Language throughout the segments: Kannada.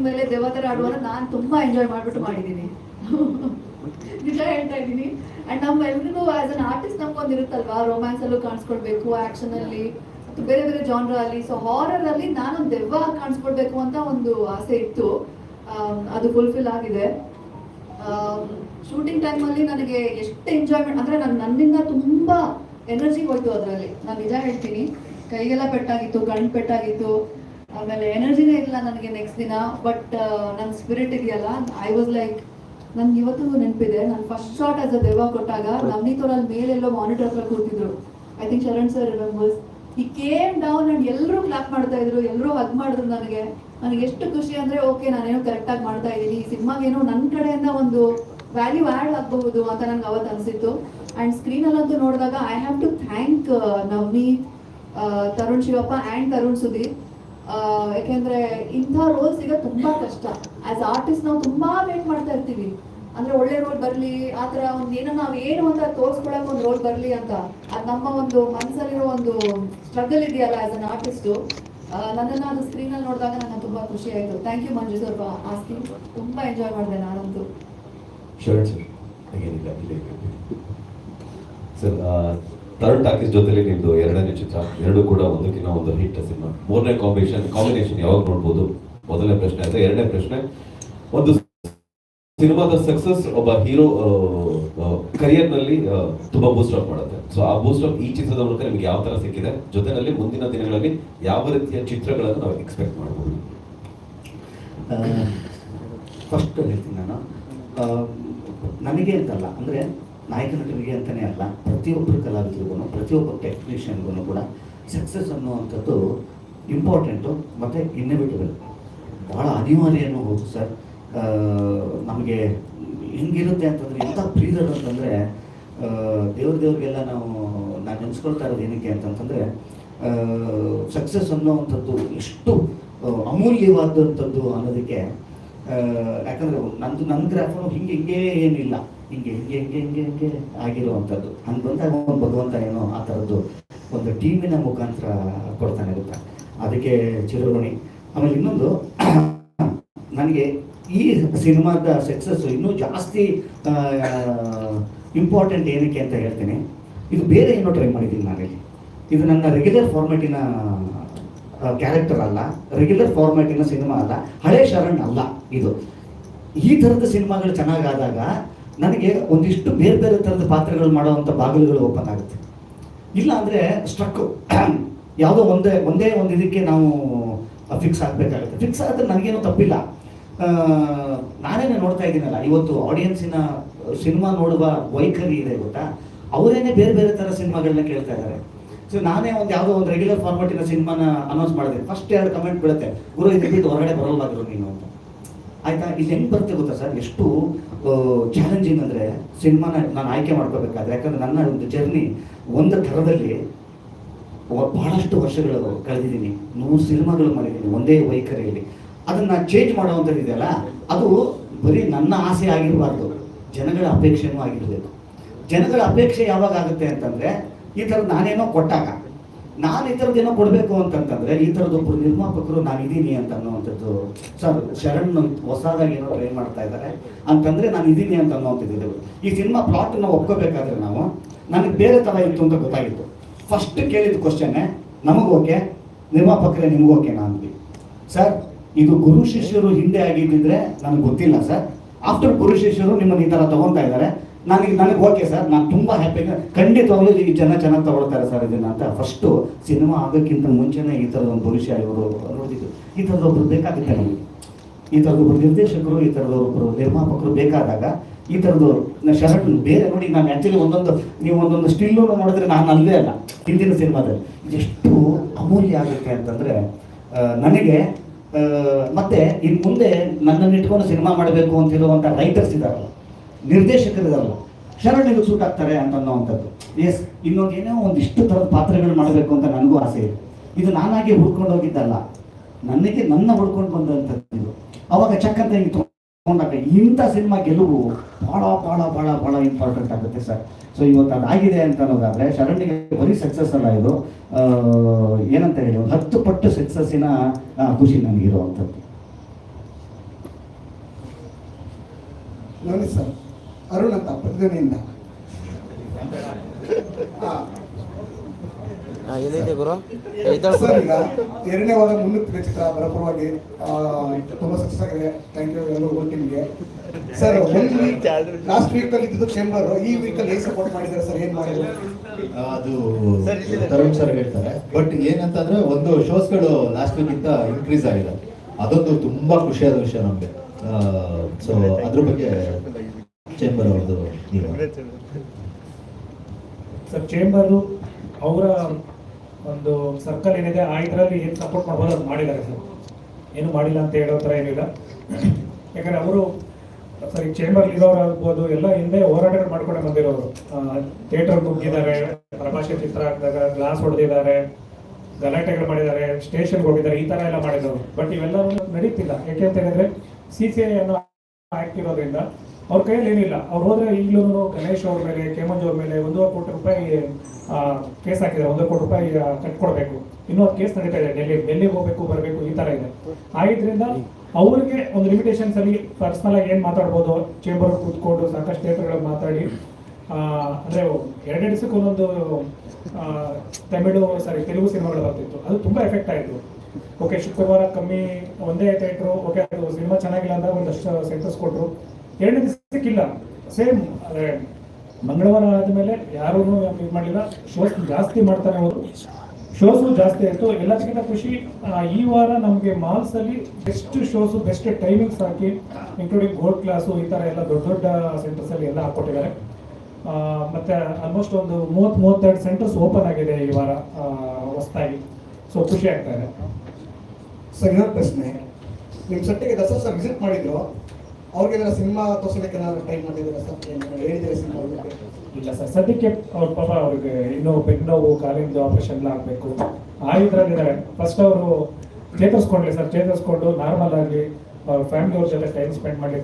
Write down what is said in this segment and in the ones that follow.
ಸ್ಕ್ರೀನ್ ಮೇಲೆ ದೇವತರ ಆಡುವಾಗ ನಾನು ತುಂಬಾ ಎಂಜಾಯ್ ಮಾಡ್ಬಿಟ್ಟು ಮಾಡಿದ್ದೀನಿ ನಿಜ ಹೇಳ್ತಾ ಇದ್ದೀನಿ. ಅಂಡ್ ನಮ್ಮ ಎಲ್ರಿಗೂ ಆಸ್ ಅನ್ ಆರ್ಟಿಸ್ಟ್ ನಮ್ಗೊಂದು ಇರುತ್ತಲ್ವಾ ರೊಮ್ಯಾನ್ಸ್ ಅಲ್ಲೂ ಕಾಣಿಸ್ಕೊಳ್ಬೇಕು ಆಕ್ಷನ್ ಅಲ್ಲಿ, ಮತ್ತು ಬೇರೆ ಬೇರೆ ಜಾನ್ರ ಅಲ್ಲಿ. ಸೊ ಹಾರರ್ ಅಲ್ಲಿ ನಾನೊಂದು ದೆವ್ವ ಕಾಣಿಸ್ಕೊಳ್ಬೇಕು ಅಂತ ಒಂದು ಆಸೆ ಇತ್ತು. ಅದು ಫುಲ್ಫಿಲ್ ಆಗಿದೆ. ಶೂಟಿಂಗ್ ಅಲ್ಲಿ ನನಗೆ ಎಷ್ಟು ಎಂಜಾಯ್ಮೆಂಟ್ ಅಂದ್ರೆ ನಾನು ನನ್ನಿಂದ ತುಂಬಾ ಎನರ್ಜಿ ಹೋಯ್ತು ಅದರಲ್ಲಿ. ನಾನು ನಿಜ ಹೇಳ್ತೀನಿ. ಕೈಗೆಲ್ಲ ಪೆಟ್ಟಾಗಿತ್ತು, ಕಣ್ಣು ಪೆಟ್ಟಾಗಿತ್ತು. ಆಮೇಲೆ ಎನರ್ಜಿನೇ ಇಲ್ಲ ನನಗೆ ನೆಕ್ಸ್ಟ್ ದಿನ ಬಟ್ ನನ್ನ ಸ್ಪಿರಿಟ್ ಇದೆಯಲ್ಲ ಐ ವಾಸ್ ಲೈಕ್ ನನ್ಗೆ ಇವತ್ತು ನೆನಪಿದೆ. ನಾನು ಫಸ್ಟ್ ಶಾಟ್ ಆಸ್ ಅ ದೆವ್ವ ಕೊಟ್ಟಾಗ ನವನೀತ್ ಅವ್ರು ಅಲ್ಲಿ ಮೇಲೆಲ್ಲೋ ಮಾನಿಟರ್ ಹತ್ರ ಕೂತಿದ್ರು. I think Sharan sir remembers he came down and ಎಲ್ಲರೂ ಕ್ಲಾಪ್ ಮಾಡ್ತಾ ಇದ್ರು. ಎಲ್ಲರೂ ಹಗ್ ಮಾಡಿದ್ರು ನನಗೆ. ನನಗೆ ಎಷ್ಟು ಖುಷಿ ಅಂದ್ರೆ ಓಕೆ ನಾನೇನು ಕರೆಕ್ಟ್ ಆಗಿ ಮಾಡ್ತಾ ಇದ್ದೀನಿ ಈ ಸಿನಿಮಾಗೇನೋ ನನ್ನ ಕಡೆಯಿಂದ ಒಂದು ವ್ಯಾಲ್ಯೂ ಆ್ಯಡ್ ಆಗಬಹುದು ಅಂತ ನನಗೆ ಅವತ್ತು ಅನಿಸಿತ್ತು. ಅಂಡ್ ಸ್ಕ್ರೀನಲ್ಲಂತೂ ನೋಡಿದಾಗ I have to thank Navneet Tarun Shivappa and Tarun Sudeep. ಯಾಕೆಂದ್ರೆ ಇಂಥ ರೋಲ್ ಈಗ ತುಂಬಾ ಕಷ್ಟ. ಆಸ್ ಆರ್ಟಿಸ್ಟ್ ನಾವು ತುಂಬಾ ವೇಟ್ ಮಾಡ್ತಾ ಇರ್ತೀವಿ. ಅಂದ್ರೆ ಒಳ್ಳೆ ರೋಲ್ ಬರ್ಲಿ, ಆ ಥರ ಒಂದು ಏನೋ ನಾವು ಏನು ಅಂತ ತೋರಿಸ್ಕೊಳಕ್ ಒಂದು ರೋಲ್ ಬರ್ಲಿ ಅಂತ. ಅದು ನಮ್ಮ ಒಂದು ಮನಸ್ಸಲ್ಲಿರೋ ಒಂದು ಸ್ಟ್ರಗಲ್ ಇದೆಯಲ್ಲ ಆಸ್ ಅನ್ ಆರ್ಟಿಸ್ಟು ನನ್ನನ್ನು ಅದು ಸ್ಕ್ರೀನಲ್ಲಿ ನೋಡಿದಾಗ ನನಗೆ ತುಂಬಾ ಖುಷಿ ಆಯ್ತು. ಥ್ಯಾಂಕ್ ಯು ಮಂಜು ಸ್ವಲ್ಪ ಆಸ್ಕಿಂಗ್ ತುಂಬಾ ಎಂಜಾಯ್ ಮಾಡಿದೆ ನಾನಂತೂ. ಸರ್ ಥರ್ಡ್ ಟಾಕೀಸ್ ಜೊತೆಲಿ ನಿಮ್ದು ಎರಡನೇ ಚಿತ್ರ, ಎರಡು ಕೂಡ ಒಂದಕ್ಕಿಂತ ಒಂದು ಹಿಟ್ ಸಿನಿಮಾ. ಮೂರನೇ ಕಾಂಬಿನೇಷನ್ ಕಾಂಬಿನೇಷನ್ ಯಾವಾಗ ನೋಡ್ಬೋದು? ಮೊದಲನೇ ಪ್ರಶ್ನೆ ಅಂದ್ರೆ ಎರಡನೇ ಪ್ರಶ್ನೆ. ಒಂದು ಸಿನಿಮಾದ ಸಕ್ಸಸ್ ಒಬ್ಬ ಹೀರೋ ಕರಿಯರ್ನಲ್ಲಿ ತುಂಬಾ ಬೂಸ್ಟ್ ಅಪ್ ಮಾಡುತ್ತೆ. ಸೊ ಆ ಬೂಸ್ಟ್ ಅಪ್ ಈ ಚಿತ್ರದ ಮೂಲಕ ನಿಮ್ಗೆ ಯಾವ ತರ ಸಿಕ್ಕಿದೆ? ಜೊತೆನಲ್ಲಿ ಮುಂದಿನ ದಿನಗಳಲ್ಲಿ ಯಾವ ರೀತಿಯ ಚಿತ್ರಗಳನ್ನು ನಾವು ಎಕ್ಸ್ಪೆಕ್ಟ್ ಮಾಡಬಹುದು ಫಸ್ಟ್ ಹೇಳ್ತೀನಿ ನಾನು. ನನಗೆ ಅಂತಲ್ಲ, ಅಂದರೆ ನಾಯಕ ನಟನಿಗೆ ಅಂತಲೇ ಅಲ್ಲ ಪ್ರತಿಯೊಬ್ಬರು ಕಲಾವಿದರಿಗೂ, ಪ್ರತಿಯೊಬ್ಬ ಟೆಕ್ನಿಷಿಯನ್ಗೂ ಕೂಡ ಸಕ್ಸಸ್ ಅನ್ನುವಂಥದ್ದು ಇಂಪಾರ್ಟೆಂಟು ಮತ್ತು ಇನ್ನೆವಿಟಬಲ್ ಭಾಳ ಅನಿವಾರ್ಯನೂ ಹೌದು ಸರ್ ನಮಗೆ ಹೆಂಗಿರುತ್ತೆ ಅಂತಂದರೆ ಎಂಥ ಪ್ರೀಸರ್ ಅಂತಂದರೆ ದೇವ್ರ ದೇವ್ರಿಗೆಲ್ಲ ನಾವು, ನಾನು ನೆನೆಸ್ಕೊಳ್ತಾ ಇರೋದು ಏನಕ್ಕೆ ಅಂತಂತಂದರೆ ಸಕ್ಸಸ್ ಅನ್ನೋವಂಥದ್ದು ಎಷ್ಟು ಅಮೂಲ್ಯವಾದಂಥದ್ದು ಅನ್ನೋದಕ್ಕೆ ಯಾಕಂದ್ರೆ ನಂದು ನನ್ನ ಗ್ರಾಫನು ಹಿಂಗೆ ಹಿಂಗೆ ಏನಿಲ್ಲ. ಹಿಂಗೆ ಹಿಂಗೆ ಹಿಂಗೆ ಹಿಂಗೆ ಹಿಂಗೆ ಆಗಿರುವಂಥದ್ದು. ಹಂಗೆ ಬಂದಾಗ ಒಂದು ಭಗವಂತ ಏನೋ ಆ ಥರದ್ದು ಒಂದು ಟೀಮಿನ ಮುಖಾಂತರ ಕೊಡ್ತಾನೆ ಗೊತ್ತಾ ಅದಕ್ಕೆ ಚಿರಋಣಿ. ಆಮೇಲೆ ಇನ್ನೊಂದು, ನನಗೆ ಈ ಸಿನಿಮಾದ ಸಕ್ಸಸ್ ಇನ್ನೂ ಜಾಸ್ತಿ ಇಂಪಾರ್ಟೆಂಟ್ ಏನಕ್ಕೆ ಅಂತ ಹೇಳ್ತೀನಿ. ಇದು ಬೇರೆ ಏನೋ ಟ್ರೈ ಮಾಡಿದ್ದೀನಿ ನಾನಿಲ್ಲಿ ಇದು ನನ್ನ ರೆಗ್ಯುಲರ್ ಫಾರ್ಮೆಟಿನ ಕ್ಯಾರೆಕ್ಟರ್ ಅಲ್ಲ. ರೆಗ್ಯುಲರ್ ಫಾರ್ಮೆಟಿನ ಸಿನಿಮಾ ಅಲ್ಲ. ಹಳೆ ಶರಣ್ ಅಲ್ಲ ಇದು. ಈ ಥರದ ಸಿನಿಮಾಗಳು ಚೆನ್ನಾಗಾದಾಗ ನನಗೆ ಒಂದಿಷ್ಟು ಬೇರೆ ಬೇರೆ ಥರದ ಪಾತ್ರಗಳು ಮಾಡುವಂಥ ಬಾಗಿಲುಗಳು ಓಪನ್ ಆಗುತ್ತೆ. ಇಲ್ಲ ಅಂದರೆ ಸ್ಟ್ರಕ್ ಯಾವುದೋ ಒಂದೇ ಒಂದೇ ಒಂದು ಇದಕ್ಕೆ ನಾವು ಫಿಕ್ಸ್ ಆಗಬೇಕಾಗುತ್ತೆ. ಫಿಕ್ಸ್ ಆದರೆ ನನಗೇನು ತಪ್ಪಿಲ್ಲ. ನಾನೇನೆ ನೋಡ್ತಾ ಇದ್ದೀನಲ್ಲ, ಇವತ್ತು ಆಡಿಯನ್ಸಿನ ಸಿನಿಮಾ ನೋಡುವ ವೈಖರಿ ಇದೆ ಗೊತ್ತಾ? ಅವರೇನೆ ಬೇರೆ ಬೇರೆ ಥರ ಸಿನಿಮಾಗಳನ್ನ ಕೇಳ್ತಾ ಇದ್ದಾರೆ. ಸೊ ನಾನೇ ಒಂದು ಯಾವುದೋ ಒಂದು ರೆಗ್ಯುಲರ್ ಫಾರ್ಮೆಟಿನ ಸಿನಿಮಾನ ಅನೌನ್ಸ್ ಮಾಡಿದೆ. ಫಸ್ಟ್ ಎರಡು ಕಮೆಂಟ್ ಬೀಳುತ್ತೆ. ಗುರು ಇದು ಹೊರಗಡೆ ಬರೋಲ್ಲಾಗಿರೋ ನೀನು ಅಂತ. ಆಯ್ತಾ? ಇಲ್ಲಿ ಹೆಂಗ್ ಬರುತ್ತೆ ಗೊತ್ತಾ ಸರ್? ಎಷ್ಟು ಚಾಲೆಂಜಿಂಗ್ ಅಂದರೆ ಸಿನಿಮಾನ ನಾನು ಆಯ್ಕೆ ಮಾಡ್ಕೋಬೇಕಾದ್ರೆ. ಯಾಕಂದ್ರೆ ನನ್ನ ಒಂದು ಜರ್ನಿ ಒಂದು ಥರದಲ್ಲಿ ಬಹಳಷ್ಟು ವರ್ಷಗಳು ಕಳೆದಿದ್ದೀನಿ. ನೂರು ಸಿನಿಮಾಗಳು ಮಾಡಿದ್ದೀನಿ ಒಂದೇ ವೈಖರಿಯಲ್ಲಿ. ಅದನ್ನ ಚೇಂಜ್ ಮಾಡುವಂಥದ್ದು ಇದೆಯಲ್ಲ, ಅದು ಬರೀ ನನ್ನ ಆಸೆ ಆಗಿರಬಾರ್ದು. ಜನಗಳ ಅಪೇಕ್ಷೆನೂ ಆಗಿರಬೇಕು. ಜನಗಳ ಅಪೇಕ್ಷೆ ಯಾವಾಗ ಆಗುತ್ತೆ ಅಂತಂದ್ರೆ, ಈ ಥರ ನಾನೇನೋ ಕೊಟ್ಟಾಗ. ನಾನು ಈ ಥರದ್ದು ಏನೋ ಕೊಡಬೇಕು ಅಂತಂತಂದ್ರೆ, ಈ ಥರದೊಬ್ಬರು ನಿರ್ಮಾಪಕರು, ನಾನು ಇದ್ದೀನಿ ಅಂತ ಅನ್ನುವಂಥದ್ದು. ಸರ್, ಶರಣ್ ಹೊಸದಾಗಿ ಏನೋ ಟ್ರೈ ಮಾಡ್ತಾ ಇದ್ದಾರೆ. ಅಂತಂದ್ರೆ, ನಾನು ಇದ್ದೀನಿ ಅಂತ ಅನ್ನೋವಂಥದ್ದು. ಈ ಸಿನಿಮಾ ನಾವು ಒಪ್ಕೋಬೇಕಾದ್ರೆ ನಾವು, ನನಗೆ ಬೇರೆ ಥರ ಇತ್ತು ಅಂತ ಗೊತ್ತಾಗಿತ್ತು. ಫಸ್ಟ್ ಕೇಳಿದ ಕ್ವಶನ್ನೇ ನಮಗೋಕೆ ನಿರ್ಮಾಪಕರೇ ನಿಮಗೋಕೆ ನಾನು ಸರ್, ಇದು ಗುರು ಶಿಷ್ಯರು ಹಿಂದೆ ಆಗಿದ್ದಿದ್ರೆ, ನನಗೆ ಗೊತ್ತಿಲ್ಲ ಸರ್. ಆಫ್ಟರ್ ಗುರು ಶಿಷ್ಯರು ನಿಮ್ಮನ್ನು ಈ ಥರ ತಗೊತಾ ಇದ್ದಾರೆ ನನಗೆ ನನಗೆ ಓಕೆ ಸರ್ ನಾನು ತುಂಬ ಹ್ಯಾಪಿ ಖಂಡಿತವಾಗ್ಲೂ ಈ ಜನ ಚೆನ್ನಾಗಿ ತಗೊಳ್ತಾರೆ ಸರ್ ಇದನ್ನ ಅಂತ. ಫಸ್ಟು ಸಿನಿಮಾ ಆಗೋಕ್ಕಿಂತ ಮುಂಚೆನೇ ಈ ಥರದ ಒಂದು ಭವಿಷ್ಯ ಇವರು ನೋಡಿದ್ದು ಈ ಥರದೊಬ್ರು ಬೇಕಾಗುತ್ತೆ ನಮಗೆ. ಈ ಥರದೊಬ್ರು ನಿರ್ದೇಶಕರು, ಈ ಥರದೊಬ್ಬರು ನಿರ್ಮಾಪಕರು ಬೇಕಾದಾಗ ಈ ಥರದ್ದು ಶರ್ಟ್ ಬೇರೆ ನೋಡಿ ನಾನು ಆ್ಯಕ್ಚುಲಿ ಒಂದೊಂದು ನೀವು ಒಂದೊಂದು ಸ್ಟಿಲ್ಲು ನೋಡಿದ್ರೆ ನಾನು ಅಲ್ಲೇ ಅಲ್ಲ. ಹಿಂದಿನ ಸಿನಿಮಾದಲ್ಲಿ. ಎಷ್ಟು ಅಮೂಲ್ಯ ಆಗುತ್ತೆ ಅಂತಂದರೆ ನನಗೆ ಮತ್ತೆ ಇನ್ನು ಮುಂದೆ ನನ್ನನ್ನು ಇಟ್ಕೊಂಡು ಸಿನಿಮಾ ಮಾಡಬೇಕು ಅಂತಿರುವಂಥ ರೈಟರ್ಸ್ ಇದಾರಲ್ಲ. ನಿರ್ದೇಶಕರಿದಾರಲ್ಲ ಶರಣರು ಸೂಟ್ ಆಗ್ತಾರೆ ಅಂತ ಅನ್ನೋವಂಥದ್ದು. ಎಸ್ ಇನ್ನೊಂದು ಏನೋ ಒಂದಿಷ್ಟು ಥರದ ಪಾತ್ರಗಳು ಮಾಡಬೇಕು ಅಂತ ನನಗೂ ಆಸೆ ಇದೆ. ಇದು ನಾನಾಗೆ ಹುಡ್ಕೊಂಡು ಹೋಗಿದ್ದಲ್ಲ. ನನಗೆ ನನ್ನ ಹುಡ್ಕೊಂಡು ಬಂದಂಥದ್ದು ಅವಾಗ ಚಕ್ ಅಂತ ಹಿಂಗೆ ತೊಗೊಂಡಾಗ ಇಂಥ ಸಿನಿಮಾ ಗೆಲುವು ಭಾಳ ಭಾಳ ಭಾಳ ಭಾಳ ಇಂಪಾರ್ಟೆಂಟ್ ಆಗುತ್ತೆ ಸರ್. ಸೊ ಇವತ್ತು ಅದಾಗಿದೆ ಅಂತ ಅನ್ನೋದಾದ್ರೆ ಶರಣ್ಗೆ ಬರೀ ಸಕ್ಸಸ್ ಅಲ್ಲ ಇದು. ಏನಂತ ಹೇಳಿ ಹತ್ತು ಪಟ್ಟು ಸಕ್ಸಸ್ಸಿನ ಖುಷಿ ನನಗಿರುವಂಥದ್ದು. ನೋಡಿ ಸರ್ ಅರುಣ್ ಅಂತ ಈಗ ಎರಡನೇ ವಾರ ಮುನ್ನುತ್ತಿದೆ ಚಿತ್ರ ಬರಪರವಾಗಿ ತುಂಬಾ ಸಕ್ಸಸ್ ಆಗಿದೆ. ಥ್ಯಾಂಕ್ ಯು ಎಲ್ಲರಿಗೂ ಟೀಮ್ಗೆ ಸರ್ ಒಂದು ವೀಕ್ ಲಾಸ್ಟ್ ವೀಕ್ ಅಲ್ಲಿ ಇದ್ದು ಚೇಂಬರ್ ಈ ವೀಕ್ ಅಲ್ಲಿ ಹೇಗೆ ಸಪೋರ್ಟ್ ಮಾಡಿದ್ದಾರೆ ಸರ್ ಏನ್ ಮಾಡಿದ್ರು? ಅದು ತರುಣ್ ಸರ್ ಹೇಳ್ತಾರೆ. ಬಟ್ ಏನಂತಂದ್ರೆ ಒಂದು ಶೋಸ್ಗಳು ಲಾಸ್ಟ್ ವೀಕ್ ಇಂದ ಇನ್ಕ್ರೀಸ್ ಆಗಿದೆ ಅದೊಂದು ತುಂಬಾ ಖುಷಿಯಾದ ವಿಷಯ ನಮ್ಗೆ. ಸೊ ಅದ್ರ ಬಗ್ಗೆ ಚೇಂಬರ್ ಅವ್ರದ್ದು ಸರ್ ಚೇಂಬರು ಅವರ ಒಂದು ಸರ್ಕಲ್ ಏನಿದೆ, ಆ ಇದರಲ್ಲಿ ಏನು ಸಪೋರ್ಟ್ ಮಾಡ್ಬೋದು ಅದು ಮಾಡಿದ್ದಾರೆ ಸರ್. ಏನು ಮಾಡಿಲ್ಲ ಅಂತ ಹೇಳೋ ಥರ ಏನಿಲ್ಲ. ಯಾಕಂದ್ರೆ ಅವರು, ಸರ್ ಈ ಚೇಂಬರ್ ಇರೋರು ಆಗ್ಬೋದು, ಎಲ್ಲ ಹಿಂದೆ ಹೋರಾಟಗಳು ಮಾಡ್ಕೊಂಡೆ ಬಂದಿರೋರು. ಥಿಯೇಟರ್ ನುಗ್ಗಿದ್ದಾರೆ ಪ್ರಭಾಷೆ ಚಿತ್ರ ಹಾಕಿದಾಗ ಗ್ಲಾಸ್ ಹೊಡೆದಿದ್ದಾರೆ, ಗಲಾಟೆಗಳು ಮಾಡಿದ್ದಾರೆ ಸ್ಟೇಷನ್ಗೆ ಹೋಗಿದ್ದಾರೆ ಈ ಥರ ಎಲ್ಲ ಮಾಡಿದವರು. ಬಟ್ ಇವೆಲ್ಲ ನಡೀತಿಲ್ಲ. ಯಾಕೆ ಅಂತ ಹೇಳಿದ್ರೆ ಸಿ ಸಿ ಐ ಅನ್ನೋ ಹಾಕಿರೋದ್ರಿಂದ ಅವ್ರ ಕೈಯಲ್ಲಿ ಏನಿಲ್ಲ. ಅವ್ರು ಹೋದ್ರೆ ಈಗಲೂ ಗಣೇಶ್ ಅವ್ರ ಮೇಲೆ, ಕೇಮಂಜ್ ಅವ್ರ ಮೇಲೆ ಒಂದೂವರೆ ಕೋಟಿ ರೂಪಾಯಿ ಕೇಸ್ ಹಾಕಿದೆ ಒಂದೂವರೆ ಕೋಟಿ ರೂಪಾಯಿ ಕಟ್ಕೊಡ್ಬೇಕು. ಇನ್ನೂ ಅದು ಕೇಸ್ ನಡೀತಾ ಇದೆ. ಡೆಲ್ಲಿ ಡೆಲ್ಲಿಗೆ ಹೋಗ್ಬೇಕು, ಬರಬೇಕು, ಈ ತರ ಇದೆ. ಆಗಿದ್ರಿಂದ ಅವ್ರಿಗೆ ಒಂದು ಲಿಮಿಟೇಷನ್ಸ್ ಅಲ್ಲಿ ಪರ್ಸನಲ್ ಆಗಿ ಏನ್ ಮಾತಾಡ್ಬೋದು? ಚೇಂಬರ್ ಕೂತ್ಕೊಂಡು ಸಾಕಷ್ಟು ಥಿಯೇಟರ್ಗಳು ಮಾತಾಡಿ ಅಂದ್ರೆ ಎರಡೆರಡು ದಿವಸಕ್ಕೆ ಒಂದೊಂದು ತಮಿಳು ಸಾರಿ ತೆಲುಗು ಸಿನಿಮಾಗಳು ಬರ್ತಿತ್ತು. ಅದು ತುಂಬಾ ಎಫೆಕ್ಟ್ ಆಯಿತು. ಓಕೆ ಶುಕ್ರವಾರ ಕಮ್ಮಿ, ಒಂದೇ ಥಿಯೇಟ್ರು ಓಕೆ ಅದು ಸಿನಿಮಾ ಚೆನ್ನಾಗಿಲ್ಲ ಅಂದ್ರೆ ಒಂದಷ್ಟು ಸೆಂಟರ್ಸ್ ಕೊಟ್ಟರು ಎರಡನೇ ದಿವಸಕ್ಕಿಲ್ಲ ಸೇಮ್ ಮಂಗಳವಾರ ಆದಮೇಲೆ ಯಾರೂ ಇದು ಮಾಡಲಿಲ್ಲ. ಶೋಸ್ ಜಾಸ್ತಿ ಮಾಡ್ತಾರೆ ಅವರು. ಶೋಸು ಜಾಸ್ತಿ ಆಯಿತು. ಎಲ್ಲದಕ್ಕಿಂತ ಖುಷಿ ಈ ವಾರ ನಮಗೆ ಮಾಲ್ಸಲ್ಲಿ ಬೆಸ್ಟ್ ಶೋಸು ಬೆಸ್ಟ್ ಟೈಮಿಂಗ್ಸ್ ಹಾಕಿ ಇನ್ಕ್ಲೂಡಿಂಗ್ ಗೋಲ್ಡ್ ಕ್ಲಾಸು ಈ ಥರ ಎಲ್ಲ ದೊಡ್ಡ ದೊಡ್ಡ ಸೆಂಟರ್ಸಲ್ಲಿ ಎಲ್ಲ ಹಾಕ್ಕೊಟ್ಟಿದ್ದಾರೆ. ಮತ್ತೆ ಆಲ್ಮೋಸ್ಟ್ ಒಂದು ಮೂವತ್ತು, ಮೂವತ್ತೆರಡು ಸೆಂಟರ್ಸ್ ಓಪನ್ ಆಗಿದೆ ಈ ವಾರ ಹೊಸದಾಗಿ. ಸೊ ಖುಷಿ ಆಗ್ತಾ ಇದೆ. ಸರ್, ಇನ್ನೊಂದು ಪ್ರಶ್ನೆ. ನಿಮ್ಮ ಸಟ್ಟಿಗೆ ದಸರಾ ಸರ್ ವಿಸಿಟ್ ಮಾಡಿದ್ರು? ಅವ್ರಿಗೆ ಏನಾದ್ರು ಸಿನಿಮಾ ತೋರಿಸೋದಕ್ಕೆ ಏನಾದ್ರು ಟ್ರೈ ಮಾಡಿದ್ದೀರಾ ಸರ್? ಹೇಳಿದ್ರೆ ಸಿನಿಮಾ ಇಲ್ಲ ಸರ್ ಸದ್ಯಕ್ಕೆ ಅವ್ರ ಪಾಪ ಅವ್ರಿಗೆ ಇನ್ನೂ ಬೆನ್ನು ನೋವು ಕಾಲಿಂದ ಆಪರೇಷನ್ ಎಲ್ಲ ಆಗಬೇಕು. ಆ ಫಸ್ಟ್ ಅವರು ಚೇತರಿಸ್ಕೊಂಡ್ಲಿ ಸರ್ ಚೇತರಿಸ್ಕೊಂಡು ನಾರ್ಮಲ್ ಆಗಿ ಅವ್ರ ಫ್ಯಾಮಿಲಿ ಅವ್ರ ಜೊತೆ ಟೈಮ್ ಸ್ಪೆಂಡ್ ಮಾಡಲಿ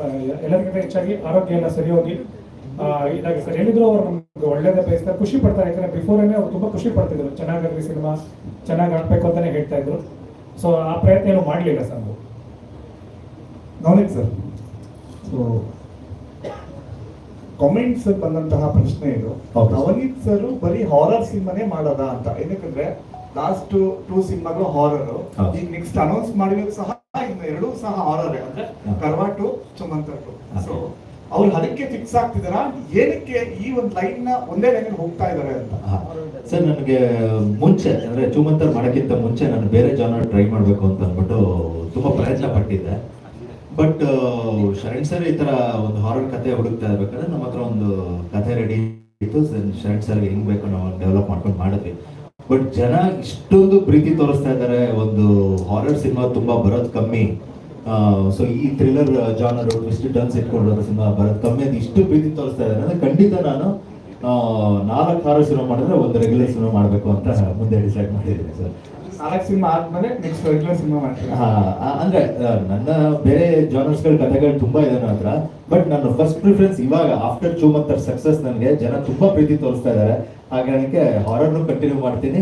ಎಲ್ಲರಿಗಿಂತ ಹೆಚ್ಚಾಗಿ ಆರೋಗ್ಯ ಎಲ್ಲ ಸರಿ ಹೋಗಿ ಇದಾಗಿ ಸರ್. ಹೇಳಿದ್ರು ಅವ್ರು ನಮ್ಗೆ ಒಳ್ಳೇದೇ ಬಯಸ್ತಾರೆ ಖುಷಿ ಪಡ್ತಾರೆ. ಯಾಕಂದ್ರೆ ಬಿಫೋರ್ ಏನೇ ಅವ್ರು ತುಂಬಾ ಖುಷಿ ಪಡ್ತಿದ್ರು. ಚೆನ್ನಾಗಾಗಲಿ ಸಿನಿಮಾ ಚೆನ್ನಾಗಿ ಆಡ್ಬೇಕು ಅಂತಾನೆ ಹೇಳ್ತಾ ಇದ್ರು. ಸೊ ಆ ಪ್ರಯತ್ನ ಏನು ಮಾಡಲಿಲ್ಲ ಸರ್ ನಾವು ನಾಲೆಜ್ ಸರ್. ಸೊ ಕಾಮೆಂಟ್ಸ್ ಬಂದಂತಹ ಪ್ರಶ್ನೆ ಇದು. ನವನೀತ್ ಸರ್ ಬರೀ ಹಾರರ್ ಸಿನಿಮಾನೇ ಮಾಡೋದ ಅಂತ. ಏನಕ್ಕಂದ್ರೆ ಲಾಸ್ಟ್ ಟೂ ಸಿನಿಮಾಗಳು ಹಾರರ್. ಈಗ ನೆಕ್ಸ್ಟ್ ಅನೌನ್ಸ್ ಮಾಡಿರೋದು ಸಹ ಇನ್ನು ಎರಡೂ ಸಹ ಹಾರರ್ ಅಂದ್ರೆ Karva two Chumanta two. So ಅವ್ರು ಅದಕ್ಕೆ ಫಿಕ್ಸ್ ಆಗ್ತಿದಾರ? ಏನಕ್ಕೆ ಈ ಒಂದು ಲೈನ್ನ ಒಂದೇ ಲೈನ್ ಹೋಗ್ತಾ ಇದಾರೆ ಅಂತ? ಸರ್ ನನಗೆ ಮುಂಚೆ ಅಂದ್ರೆ ಚುಮಂತರ್ ಮಾಡೋಕ್ಕಿಂತ ಮುಂಚೆ ನಾನು ಬೇರೆ ಜಾನರ್ ಟ್ರೈ ಮಾಡಬೇಕು ಅಂತ ಅಂದ್ಬಿಟ್ಟು ತುಂಬಾ ಪ್ರಯತ್ನ ಪಟ್ಟಿದ್ದೆ. ಬಟ್ ಶರಣ್ ಸರ್ ಈ ತರ ಒಂದು ಹಾರರ್ ಕತೆ ಹುಡುಕ್ತಾ ಇರ್ಬೇಕಾದ್ರೆ ನಮ್ಮ ಹತ್ರ ಒಂದು ಕತೆ ರೆಡಿ ಇತ್ತು. ಶರಣ್ ಸರ್ ಹೆಂಗ್ ಬೇಕು ನಾವು ಡೆವಲಪ್ ಮಾಡ್ಕೊಂಡು ಮಾಡಿದ್ವಿ. ಬಟ್ ಜನ ಇಷ್ಟೊಂದು ಪ್ರೀತಿ ತೋರಿಸ್ತಾ ಇದ್ದಾರೆ. ಒಂದು ಹಾರರ್ ಸಿನಿಮಾ ತುಂಬಾ ಬರೋದು ಕಮ್ಮಿ. ಸೊ ಈ ಥ್ರಿಲ್ಲರ್ ಜಾನರ್ ಇಷ್ಟು ಟರ್ನ್ಸ್ ಇಟ್ಕೊಂಡು ಸಿನಿಮಾ ಬರೋದು ಕಮ್ಮಿ. ಅದು ಇಷ್ಟು ಪ್ರೀತಿ ತೋರಿಸ್ತಾ ಇದ್ದಾರೆ. ಅಂದ್ರೆ ಖಂಡಿತ ನಾನು ನಾಲ್ಕು ಹಾರರ್ ಸಿನಿಮಾ ಮಾಡಿದ್ರೆ ಒಂದು ರೆಗ್ಯುಲರ್ ಸಿನಿಮಾ ಮಾಡಬೇಕು ಅಂತ ಮುಂದೆ ಡಿಸೈಡ್ ಮಾಡಿದ್ದೀನಿ ಸರ್ ನಾಲ್ಕು ಸಿನಿಮಾ ಆದ್ಮೇಲೆ ನೆಕ್ಸ್ಟ್ ರೆಗ್ಯುಲರ್ ಸಿನಿಮಾ ಮಾಡ್ತೀನಿ. ಹಾ, ಅಂದ್ರೆ ನನ್ನ ಬೇರೆ ಜಾನರ್ಸ್ಗಳ ಕಥೆಗಳು ತುಂಬಾ ಇದೆ ನನ್ನ ಹತ್ರ ಬಟ್ ನನ್ನ ಫಸ್ಟ್ ಪ್ರಿಫರೆನ್ಸ್ ಇವಾಗ ಆಫ್ಟರ್ ಚೂ ಮತ್ತರ್ ಸಕ್ಸಸ್ ನನಗೆ ಜನ ತುಂಬಾ ಪ್ರೀತಿ ತೋರಿಸ್ತಾ ಇದ್ದಾರೆ ಹಾಗಾಗಿ ಹಾರರ್ನು ಕಂಟಿನ್ಯೂ ಮಾಡ್ತೀನಿ.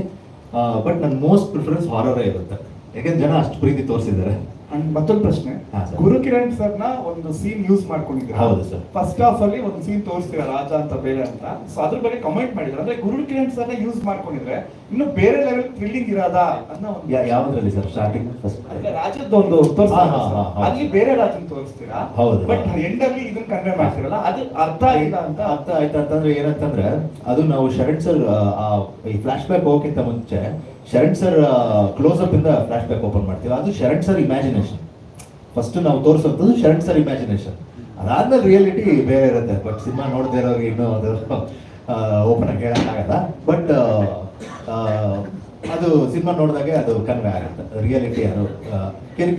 ಬಟ್ ನನ್ನ ಮೋಸ್ಟ್ ಪ್ರಿಫರೆನ್ಸ್ ಹಾರರೇ ಇರುತ್ತೆ. ಯಾಕೆಂದ್ರೆ ಜನ ಅಷ್ಟು ಪ್ರೀತಿ ತೋರಿಸಿದ್ದಾರೆ. ಅಂಡ್ ಮತ್ತೊಂದು ಪ್ರಶ್ನೆ. ಹಾ. ಗುರು ಕಿರಣ್ ಸರ್ನ ಒಂದು ಸೀನ್ ಯೂಸ್ ಮಾಡ್ಕೊಂಡಿದ್ರು ಹೌದು, ಸರ್. ಫಸ್ಟ್ ಹಾಫ್ ಅಲ್ಲಿ ಒಂದು ಸೀನ್ ತೋರಿಸ್ತೀರ ರಾಜ ಅಂತ ಬೇರೆ ಅಂತ? ಸೊ ಅದ್ರ ಬಗ್ಗೆ ಕಮೆಂಟ್ ಮಾಡಿದ್ರು ಅಂದ್ರೆ ಗುರು ಕಿರಣ್ ಸರ್ನ ಯೂಸ್ ಮಾಡ್ಕೊಂಡಿದ್ರೆ ಇನ್ನು ಬೇರೆ ಲೆವೆಲ್ ಥ್ರಿಲ್ಲಿಂಗ್ ಇರೋದ ಅನ್ನೋ ಒಂದು ಯಾ- ಯಾವ್ದ್ರಲ್ಲಿ ಸರ್? ಸ್ಟಾರ್ಟಿಂಗ್ ಫಸ್ಟ್ ಅಂದ್ರೆ ರಾಜದ ಒಂದು ತೋರಿಸ್ತೀರಾ ಹಾ, ಹಾ, ಸರ್. ಹಾ, ಅಲ್ಲಿ ಬೇರೆ ರಾಜನ್ ತೋರಿಸ್ತೀರಾ? ಹೌದು. ಬಟ್ ಎಂಡ್ ಅಲ್ಲಿ ಇದನ್ನ ಕನ್ವೆ ಮಾಡ್ತೀರಲ್ಲ ಅದು ಅರ್ಥ ಇಲ್ಲ ಅಂತ? ಅರ್ಥ ಆಯ್ತಾ ಅಂತಂದ್ರೆ ಏನಂತಂದ್ರೆ ಅದು ನಾವು ಶರಣ್ ಸರ್ ಈ ಫ್ಲಾಶ್ ಬ್ಯಾಕ್ ಹೋಗಕ್ಕಿಂತ ಮುಂಚೆ ಶರಣ್ ಸರ್ ಕ್ಲೋಸ್ ಅಪ್ ಇಂದ ಫ್ಲಾಶ್ ಬ್ಯಾಕ್ ಓಪನ್ ಮಾಡ್ತೀವಿ. ಅದು ಶರಣ್ ಸರ್ ಇಮ್ಯಾಜಿನೇಷನ್ ಫಸ್ಟ್ ನಾವು ತೋರಿಸೋದು ಶರಣ್ ಸರ್ ಇಮ್ಯಾಜಿನೇಷನ್ ಅದಾದ್ಮೇಲೆ ರಿಯಾಲಿಟಿ ಬೇರೆ ಇರುತ್ತೆ. ಬಟ್ ಸಿನಿಮಾ ನೋಡದೇ ಇರೋರಿಗೆ ಇನ್ನೂ ಅದು ಓಪನ್ ಆಗಿ ಹೇಳೋಕ್ಕಾಗಲ್ಲ ಬಟ್ ಅದು ಸಿನಿಮಾ ನೋಡಿದಾಗೆ ಅದು ಕನ್ವೆ ಆಗುತ್ತೆ. ರಿಯಾಲಿಟಿ ಅದು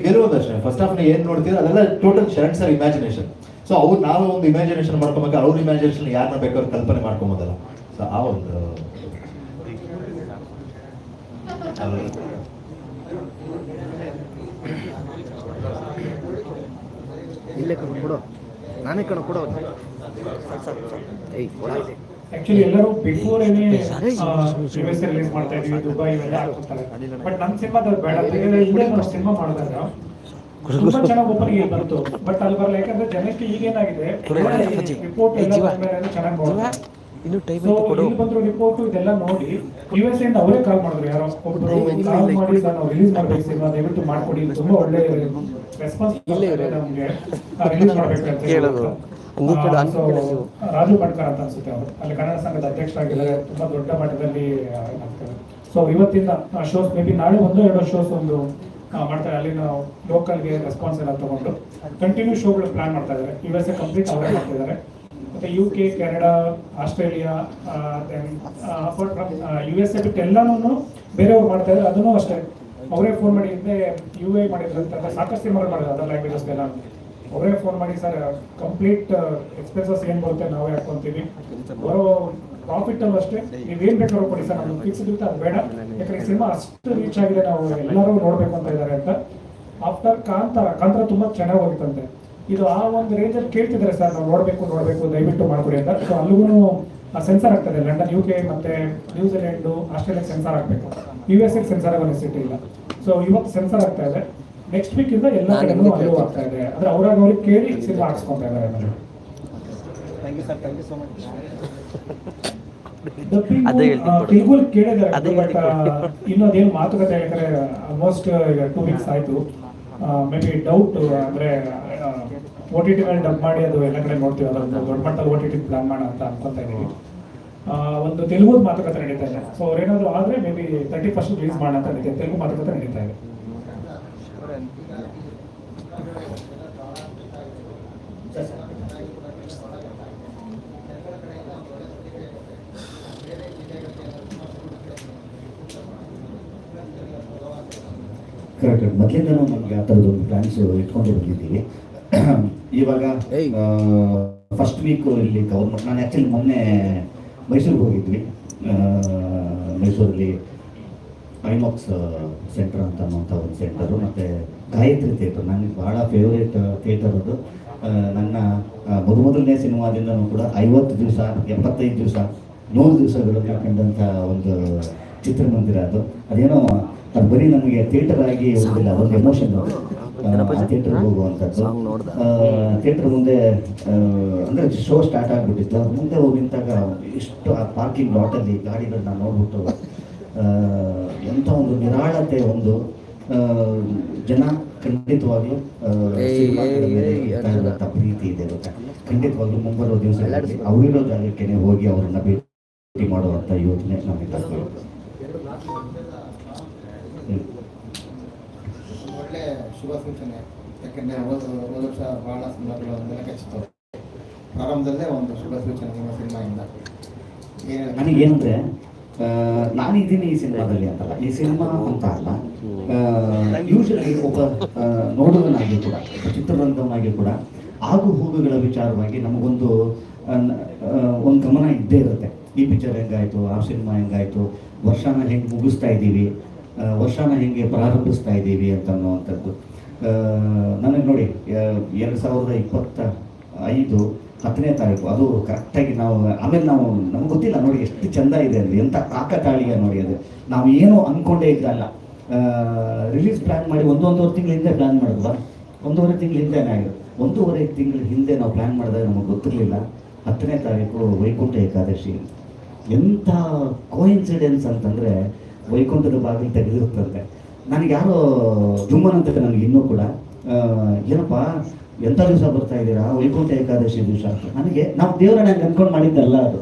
ಕೆಲವೊಂದು ಅಷ್ಟೇ. ಫಸ್ಟ್ ಹಾಫ್ ಏನು ನೋಡ್ತೀರೋ ಅದೆಲ್ಲ total Sharan sir imagination so ಅವ್ರು ನಾವು ಒಂದು ಇಮ್ಯಾಜಿನೇಷನ್ ಮಾಡ್ಕೊಬೇಕಾದ್ರೆ ಅವ್ರ ಇಮ್ಯಾಜಿನೇಷನ್ ಯಾರನ್ನ ಬೇಕಾದ್ರೂ ಕಲ್ಪನೆ ಮಾಡ್ಕೊಬೋದಲ್ಲ. ಸೊ ಆ ಒಂದು ಇಲ್ಲೇ ಕಣ ಕೊಡು. ನಾನೇ ಕಣ ಕೊಡು ಏಯ್ ಕೊಡ. ಆಕ್ಚುಲಿ ಎಲ್ಲರೂ ಬಿಫೋರ್ ಏನೇ ಎಸ್ ರಿಲೀಸ್ ಮಾಡ್ತಾ ಇದೀವಿ ದುಬೈ ಇವೆಲ್ಲ ಹಾಕ್ತಾರೆ ಬಟ್ ನಮ್ಮ ಸಿನಿಮಾದ ಬೇಡ. ಹಿಂದೆ ನಾವು ಸಿನಿಮಾ ಮಾಡಿದಾಗ ತುಂಬಾ ಚೆನ್ನಾಗಿ ಓಪನಿಂಗ್ ಬಂತು ಬಟ್ ಅಲ್ಲಿ ಬರಲ್ಲ. ಯಾಕಂದ್ರೆ ಜನಕ್ಕೆ ಈಗೇನಾಗಿದೆ ರಿಪೋರ್ಟ್ ಎಲ್ಲ ಚೆನ್ನಾಗಿ ಇನ್ನು ಟೈಮ್ ಸೊ ಇಲ್ಲಿ ಬಂದ್ರು ರಿಪೋರ್ಟ್ ಇದೆಲ್ಲ ನೋಡಿ ಯುಎಸ್ ಇಂದ ಅವರೇ ಕಾಲ್ ಮಾಡಿದ್ರು ಯಾರೋ. ಒಬ್ಬರು ಕಾಲ್ ಮಾಡಿ ನಾನು ರಿಲೀಸ್ ಮಾಡಬೇಕು ಸಿನಿಮಾ ದಯವಿಟ್ಟು ಮಾಡ್ಕೊಡಿ ಇದು ತುಂಬಾ ಒಳ್ಳೆ ರೆಸ್ಪಾನ್ಸ್ ನಮಗೆ. ರಿಲೀಸ್ ಮಾಡಬೇಕು ಅಂತ ಹೇಳೋದು ರಾಜು ಪಡ್ಕರ್ ಅಂತ ಅನ್ಸುತ್ತೆ ಅವರು. ಅಲ್ಲಿ ಕನ್ನಡ ಸಂಘದ ಅಧ್ಯಕ್ಷರಾಗಿದ್ದಾರೆ. ತುಂಬಾ ದೊಡ್ಡ ಮಟ್ಟದಲ್ಲಿ ಸೊ ಇವತ್ತಿಂದ ಶೋಸ್ ಮೇ ಬಿ ನಾಳೆ ಒಂದು ಎರಡು ಶೋಸ್ ಒಂದು ಮಾಡ್ತಾರೆ. ಅಲ್ಲಿ ನಾವು ಲೋಕಲ್ಗೆ ರೆಸ್ಪಾನ್ಸ್ ಎಲ್ಲ ತಗೊಂಡು ಕಂಟಿನ್ಯೂ ಶೋಗಳು ಪ್ಲಾನ್ ಮಾಡ್ತಾ ಇದ್ದಾರೆ. ಯು ಎಸ್ ಎ ಕಂಪ್ಲೀಟ್ ಅವರೇ ಮಾಡ್ತಿದ್ದಾರೆ ಮತ್ತೆ U K Canada Australia apart from U S A ಬಿಟ್ಟು ಎಲ್ಲಾನು ಬೇರೆಯವ್ರು ಮಾಡ್ತಾ ಇದ್ದಾರೆ. ಅದನ್ನು ಅಷ್ಟೇ. ಅವರೇ ಫೋನ್ ಮಾಡಿ ಹಿಂದೆ ಯು ಎ ಮಾಡಿದ್ರು ಅಂತ. ಸಾಕಷ್ಟು ಸಿನಿಮಾಗಳು ಮಾಡಿದ್ರು ಅದರ ಲ್ಯಾಂಗ್ವೇಜಸ್ ಎಲ್ಲ. ಅವರೇ ಫೋನ್ ಮಾಡಿ, ಸರ್ ಕಂಪ್ಲೀಟ್ ಎಕ್ಸ್ಪೆನ್ಸಸ್ ಏನು ಬರುತ್ತೆ ನಾವೇ ಹಾಕೊಂತೀವಿ. ಬರೋ ಪ್ರಾಫಿಟ್ ಅಲ್ಲೂ ಅಷ್ಟೇ. ಏನು ಬೇಕಾದ್ರೂ ಕೊಡಿ ಸರ್. ನಮ್ಗೆ ಫಿಕ್ಸ್ ಇರುತ್ತೆ ಅದು ಬೇಡ. ಯಾಕಂದ್ರೆ ಈ ಸಿನಿಮಾ ಅಷ್ಟು ರೀಚ್ ಆಗಿದೆ. ನಾವು ಎಲ್ಲರೂ ನೋಡ್ಬೇಕು ಅಂತ ಇದ್ದಾರೆ ಅಂತ. ಆಫ್ಟರ್ ಕಾಂತಾರ ಕಾಂತಾರ ತುಂಬಾ ಚೆನ್ನಾಗಿ ಹೋಗಿತ್ತಂತೆ. ಇದು ಆ ಒಂದು ರೇಂಜಲ್ಲಿ ಕೇಳ್ತಿದ್ದಾರೆ ಸರ್ ನಾವು ನೋಡಬೇಕು ನೋಡಬೇಕು ದಯವಿಟ್ಟು ಮಾಡ್ಕೊಡಿ ಅಂತ. ಸೊ ಅಲ್ಲಿಗೂ ಸೆನ್ಸರ್ ಆಗ್ತದೆ. ಲಂಡನ್ ಯು ಕೆ ಮತ್ತೆ ನ್ಯೂಜಿಲೆಂಡ್ ಆಸ್ಟ್ರೇಲಿಯಾ ಸೆನ್ಸರ್ ಆಗಬೇಕು. ಯು ಎಸ್ ಸೆನ್ಸರ್ ಆಗೋ ನೆಸಿಟಿ ಇಲ್ಲ ಸೊ ಇವತ್ತು ಸೆನ್ಸರ್ ಆಗ್ತಾ ಇದೆ. ನೆಕ್ಸ್ಟ್ ವೀಕ್ ಇಂದ ಎಲ್ಲ ಕಡೆನೂ ಅಲೋ ಆಗ್ತಾ ಇದೆ. ಅಂದ್ರೆ ಅವ್ರಾಗ ಅವ್ರಿಗೆ ಕೇಳಿ ಸಿನಿಮಾ ಹಾಕ್ಸ್ಕೊಂತಾ ಇದ್ದಾರೆ. ತೆಲುಗು ಕೇಳಿದ್ದಾರೆ. ಬಟ್ ಇನ್ನು ಅದೇನು ಮಾತುಕತೆ ಯಾಕಂದ್ರೆ ಆಲ್ಮೋಸ್ಟ್ ಈಗ ಟೂ ವೀಕ್ಸ್ ಆಯ್ತು. ಮೇ ಬಿ ಡೌಟ್ ಅಂದ್ರೆ ಓ ಟಿ ಟಿನಲ್ಲಿ ಡಬ್ ಮಾಡಿ ಅದು ಎಲ್ಲ ಕಡೆ ನೋಡ್ತೀವಿ ಅದೊಂದು ದೊಡ್ಡ ಮಟ್ಟದ ಓ ಟಿ ಟಿ ಪ್ಲಾನ್ ಮಾಡೋ ಅಂತ ಅನ್ಕೊಂತಾ ಇದೀವಿ ಆ, ಒಂದು ತೆಲುಗು ಮಾತುಕತೆ ನಡೀತಾ ಇದೆ. ಸೊ ಅವ್ರೇನಾದ್ರು ಆದ್ರೆ maybe thirty first release ಮಾಡೋಣ ಅಂತ ನಡೀತಾ ಇದೆ. ತೆಲುಗು ಮಾತುಕತೆ ನಡೀತಾ ಇದೆ. ಕರೆಕ್ಟ್ ಮೊದಲಿಂದನೂ ನಮಗೆ ಆ ಥರದ್ದು ಒಂದು ಪ್ಲಾನ್ಸ್ ಇಟ್ಕೊಂಡು ಬಂದಿದ್ದೀವಿ. ಇವಾಗ ಫಸ್ಟ್ ವೀಕ್ ಇಲ್ಲಿ ನಾನು ಆ್ಯಕ್ಚುಲಿ ಮೊನ್ನೆ ಮೈಸೂರಿಗೆ ಹೋಗಿದ್ವಿ. ಮೈಸೂರಲ್ಲಿ ಐಮಾಕ್ಸ್ ಸೆಂಟರ್ ಅಂತ ಅನ್ನುವಂಥ ಒಂದು ಸೆಂಟರು ಮತ್ತು ಗಾಯತ್ರಿ ಥಿಯೇಟರ್ ನನಗೆ ಭಾಳ ಫೇವ್ರೇಟ್ ಥಿಯೇಟರ್ ಅದು. ನನ್ನ ಮೊದಮೊದಲನೇ ಸಿನಿಮಾದಿಂದನೂ ಕೂಡ ಐವತ್ತು ದಿವಸ ಎಪ್ಪತ್ತೈದು ದಿವಸ ನೂರು ದಿವಸಗಳು ಕಂಡಂಥ ಒಂದು ಚಿತ್ರಮಂದಿರ ಅದು. ಅದೇನೋ ಅದು ಬರೀ ನಮಗೆ ಥಿಯೇಟರ್ ಆಗಿ ಒಂದು ಎಮೋಷನ್ ಥಿಯೇಟರ್ ನೋಡ್ದ? ಥಿಯೇಟರ್ ಮುಂದೆ ಅಂದ್ರೆ ಶೋ ಸ್ಟಾರ್ಟ್ ಆಗ್ಬಿಟ್ಟಿತ್ತು. ಮುಂದೆ ಹೋಗಿ ನಿಂತಾಗ ಎಷ್ಟು ಆ ಪಾರ್ಕಿಂಗ್ ಲಾಟಲ್ಲಿ ಗಾಡಿಗಳನ್ನ ನೋಡ್ಬಿಟ್ಟು ಎಂಥ ಒಂದು ನಿರಾಳತೆ ಒಂದು ಜನ ಖಂಡಿತವಾಗ್ಲೂ ಪ್ರೀತಿ ಇದೆ ಗೊತ್ತಾ? ಖಂಡಿತವಾಗ್ಲೂ ಮುಂಬರುವ ದಿವಸ ಅವರಿರೋ ಜಾಗಕ್ಕೆ ಹೋಗಿ ಅವರನ್ನ ಭೇಟಿ ಮಾಡುವಂತ ಯೋಜನೆ ನಮಗೆ ಶುಭ ಸೂಚನೆ ಯಾಕೆಂದರೆ ಹೋದ ವರ್ಷ ಸಿನಿಮಾಗಳು ನೆಲಕ್ಕೆ ಹಚ್ಚಿತು ಪ್ರಾರಂಭದಲ್ಲೇ ಒಂದು ಶುಭ ಸೂಚನೆ ನಿಮ್ಮ ಸಿನಿಮಾಯಿಂದ. ನನಗೇನಂದ್ರೆ ನಾನಿದ್ದೀನಿ ಈ ಸಿನಿಮಾದಲ್ಲಿ ಅಂತಲ್ಲ. ಈ ಸಿನಿಮಾ ಅಂತ ಅಲ್ಲ ಯೂಶಲಿ ಒಬ್ಬ ನೋಡುವನಾಗಿ ಕೂಡ, ಒಬ್ಬ ಚಿತ್ರರಂಗವನಾಗಿ ಕೂಡ, ಆಗು ಹೋಗುಗಳ ವಿಚಾರವಾಗಿ ನಮಗೊಂದು ಒಂದು ಗಮನ ಇದ್ದೇ ಇರುತ್ತೆ. ಈ ಪಿಕ್ಚರ್ ಹೆಂಗಾಯ್ತು, ಆ ಸಿನಿಮಾ ಹೆಂಗಾಯ್ತು ವರ್ಷನ ಹೆಂಗೆ ಮುಗಿಸ್ತಾ ಇದ್ದೀವಿ ವರ್ಷನ ಹೇಗೆ ಪ್ರಾರಂಭಿಸ್ತಾ ಇದ್ದೀವಿ ಅಂತ ಅನ್ನುವಂಥದ್ದು. ನನಗೆ ನೋಡಿ ಎರಡು ಸಾವಿರದ ಇಪ್ಪತ್ತ ಐದು ಹತ್ತನೇ ತಾರೀಕು, ಅದು ಕರೆಕ್ಟಾಗಿ ನಾವು, ಆಮೇಲೆ ನಾವು, ನಮ್ಗೆ ಗೊತ್ತಿಲ್ಲ ನೋಡಿ ಎಷ್ಟು ಚಂದ ಇದೆ ಅಲ್ಲಿ ಎಂಥ ಕಾಕತಾಳಿಯ ನೋಡಿ ಅದು. ನಾವು ಏನೂ ಅಂದ್ಕೊಂಡೇ ಇದ್ದಲ್ಲ ರಿಲೀಸ್ ಪ್ಲ್ಯಾನ್ ಮಾಡಿ ಒಂದೊಂದೂವರೆ ತಿಂಗಳ ಹಿಂದೆ ಪ್ಲ್ಯಾನ್ ಮಾಡಿದ್ವಾ? ಒಂದೂವರೆ ತಿಂಗಳ ಹಿಂದೆ ಆಗಿದೆ ಒಂದೂವರೆ ತಿಂಗಳ ಹಿಂದೆ ನಾವು ಪ್ಲ್ಯಾನ್ ಮಾಡಿದಾಗ ನಮಗೆ ಗೊತ್ತಿರಲಿಲ್ಲ. ಹತ್ತನೇ ತಾರೀಕು ವೈಕುಂಠ ಏಕಾದಶಿ. ಎಂಥ ಕೋಇನ್ಸಿಡೆನ್ಸ್ ಅಂತಂದರೆ ವೈಕುಂಠದ ಬಾಗಿಲು ತೆಗೆದಿರುತ್ತಂತೆ ನನಗೆ ಯಾರೋ ಜುಮ್ಮನ್ ಅಂತ ನನಗೆ ಇನ್ನೂ ಕೂಡ ಏನಪ್ಪ, ಎಂಥ ದಿವಸ ಬರ್ತಾ ಇದ್ದೀರಾ? ವೈಕುಂಠ ಏಕಾದಶಿ ದಿವಸ ನನಗೆ ನಾವು ದೇವರನ್ನ ಅನ್ಕೊಂಡು ಮಾಡಿದ್ದಲ್ಲ ಅದು.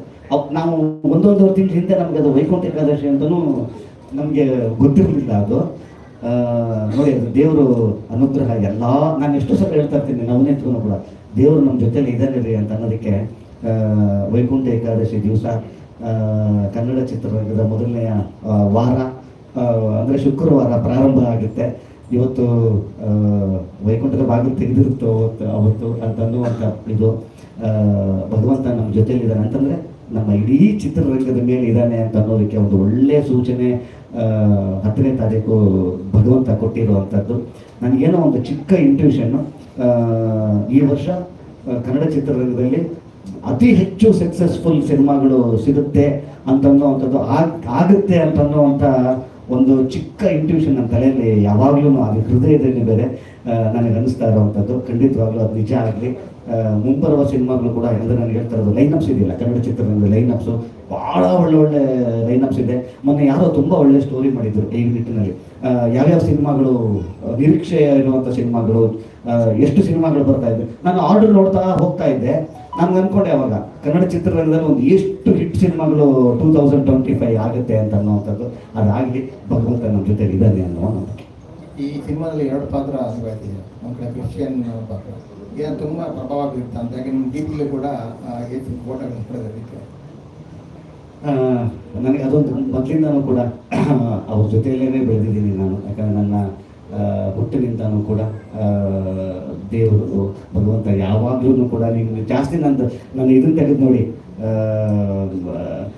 ನಾವು ಒಂದೊಂದು ತಿಂಗಳ ಹಿಂದೆ ನಮಗೆ ಅದು ವೈಕುಂಠ ಏಕಾದಶಿ ಅಂತಲೂ ನಮಗೆ ಗೊತ್ತಿರಲಿಲ್ಲ ಅದು. ನೋಡಿ, ಅದು ದೇವರು ಅನುಗ್ರಹ, ಎಲ್ಲ, ನಾನು ಎಷ್ಟು ಸಲ ಹೇಳ್ತಾ ಇರ್ತೀನಿ ನವನೇತ್ರೂ ಕೂಡ. ದೇವರು ನಮ್ಮ ಜೊತೆಲಿ ಇದ್ದಾನೆ ರೀ ಅಂತ ಅನ್ನೋದಕ್ಕೆ ವೈಕುಂಠ ಏಕಾದಶಿ ದಿವಸ ಕನ್ನಡ ಚಿತ್ರರಂಗದ ಮೊದಲನೆಯ ವಾರ ಅಂದರೆ ಶುಕ್ರವಾರ ಪ್ರಾರಂಭ ಆಗುತ್ತೆ. ಇವತ್ತು ವೈಕುಂಠದ ಬಾಗಿಲು ತೆಗೆದಿರುತ್ತೋ ಅವತ್ತು ಅವತ್ತು ಅಂತ ಅನ್ನುವಂಥ ಇದು ಭಗವಂತ ನಮ್ಮ ಜೊತೆಲಿದ್ದಾನೆ ಅಂತಂದ್ರೆ ನಮ್ಮ ಇಡೀ ಚಿತ್ರರಂಗದ ಮೇಲೆ ಇದ್ದಾನೆ ಅಂತ ಅನ್ನೋದಕ್ಕೆ ಒಂದು ಒಳ್ಳೆಯ ಸೂಚನೆ ಹತ್ತನೇ ತಾರೀಕು ಭಗವಂತ ಕೊಟ್ಟಿರುವಂಥದ್ದು. ನನಗೇನೋ ಒಂದು ಚಿಕ್ಕ ಇಂಟ್ಯೂಷನ್ನು ಈ ವರ್ಷ ಕನ್ನಡ ಚಿತ್ರರಂಗದಲ್ಲಿ ಅತಿ ಹೆಚ್ಚು ಸಕ್ಸಸ್ಫುಲ್ ಸಿನಿಮಾಗಳು ಸಿಗುತ್ತೆ ಅಂತನ್ನುವಂಥದ್ದು ಆಗ್, ಆಗುತ್ತೆ ಅಂತನ್ನುವಂಥ ಒಂದು ಚಿಕ್ಕ ಇಂಟ್ಯೂಷನ್ ನನ್ನ ತಲೆಯಲ್ಲಿ ಯಾವಾಗಲೂ ಅದು ಹೃದಯದಲ್ಲಿ ಬೇರೆ ನನಗೆ ಅನಿಸ್ತಾ ಇರುವಂಥದ್ದು. ಖಂಡಿತವಾಗ್ಲೂ ಅದು ನಿಜ ಆಗಲಿ. ಮುಂಬರುವ ಸಿನಿಮಾಗಳು ಕೂಡ ಅಂದರೆ ನನಗೆ ಹೇಳ್ತಾ ಇರೋದು ಲೈನಪ್ಸ್ ಇದೆಯಲ್ಲ, ಕನ್ನಡ ಚಿತ್ರರಂಗದ ಲೈನಪ್ಸು ಭಾಳ ಒಳ್ಳೆ ಒಳ್ಳೆ ಲೈನಪ್ಸ್ ಇದೆ. ಮೊನ್ನೆ ಯಾರೋ ತುಂಬ ಒಳ್ಳೆ ಸ್ಟೋರಿ ಮಾಡಿದ್ರು ಈ ನಿಟ್ಟಿನಲ್ಲಿ. ಯಾವ್ಯಾವ ಸಿನಿಮಾಗಳು, ನಿರೀಕ್ಷೆ ಇರುವಂಥ ಸಿನಿಮಾಗಳು ಎಷ್ಟು ಸಿನಿಮಾಗಳು ಬರ್ತಾ ಇದೆ ನಾನು ಆರ್ಡರ್ ನೋಡ್ತಾ ಹೋಗ್ತಾ ಇದ್ದೆ. ನಾನು ಅನ್ಕೊಂಡೆ ಅವಾಗ ಕನ್ನಡ ಚಿತ್ರರಂಗದಲ್ಲಿ ಒಂದು ಎಷ್ಟು ಹಿಟ್ ಸಿನಿಮಾಗಳು ಟೂ ತೌಸಂಡ್ ಟ್ವೆಂಟಿ ಫೈವ್ ಆಗುತ್ತೆ ಅಂತ ಅನ್ನೋವಂಥದ್ದು ಅದಾಗಲಿ ಭಗವಂತ ನಮ್ಮ ಜೊತೆ ಇದ್ದಾನೆ ಅನ್ನೋ ಈ ಸಿನಿಮಾದಲ್ಲಿ ಎರಡು ಪಾತ್ರ ನಿಭಾಯಿಸಿದೆ ನಮ್ಮ ಕಡೆ ಕ್ರಿಶ್ಚಿಯನ್ ಪಾತ್ರ. ಇದು ತುಂಬ ಪ್ರಭಾವ ಬೀರುತ್ತೆ ಅಂತ ಯಾಕೆ ನಿಮ್ಮ ದೀಪಲ್ಲಿ ಕೂಡ ಏಸು ಫೋಟೋಗಳು ನೋಡಿದೆ ಅದಕ್ಕೆ ನನಗೆ ಅದೊಂದು ಮೊದಲಿಂದನೂ ಕೂಡ ಅವ್ರ ಜೊತೆಯಲ್ಲೇ ಬೆಳೆದಿದ್ದೀನಿ ನಾನು. ಯಾಕಂದರೆ ನನ್ನ ಹುಟ್ಟಿನಿಂದನೂ ಕೂಡ ದೇವರು ಭಗವಂತ ಯಾವಾಗಲೂ ಕೂಡ ನೀವು ಜಾಸ್ತಿ ನಂದು ನಾನು ಇದನ್ನು ತೆಗೆದು ನೋಡಿ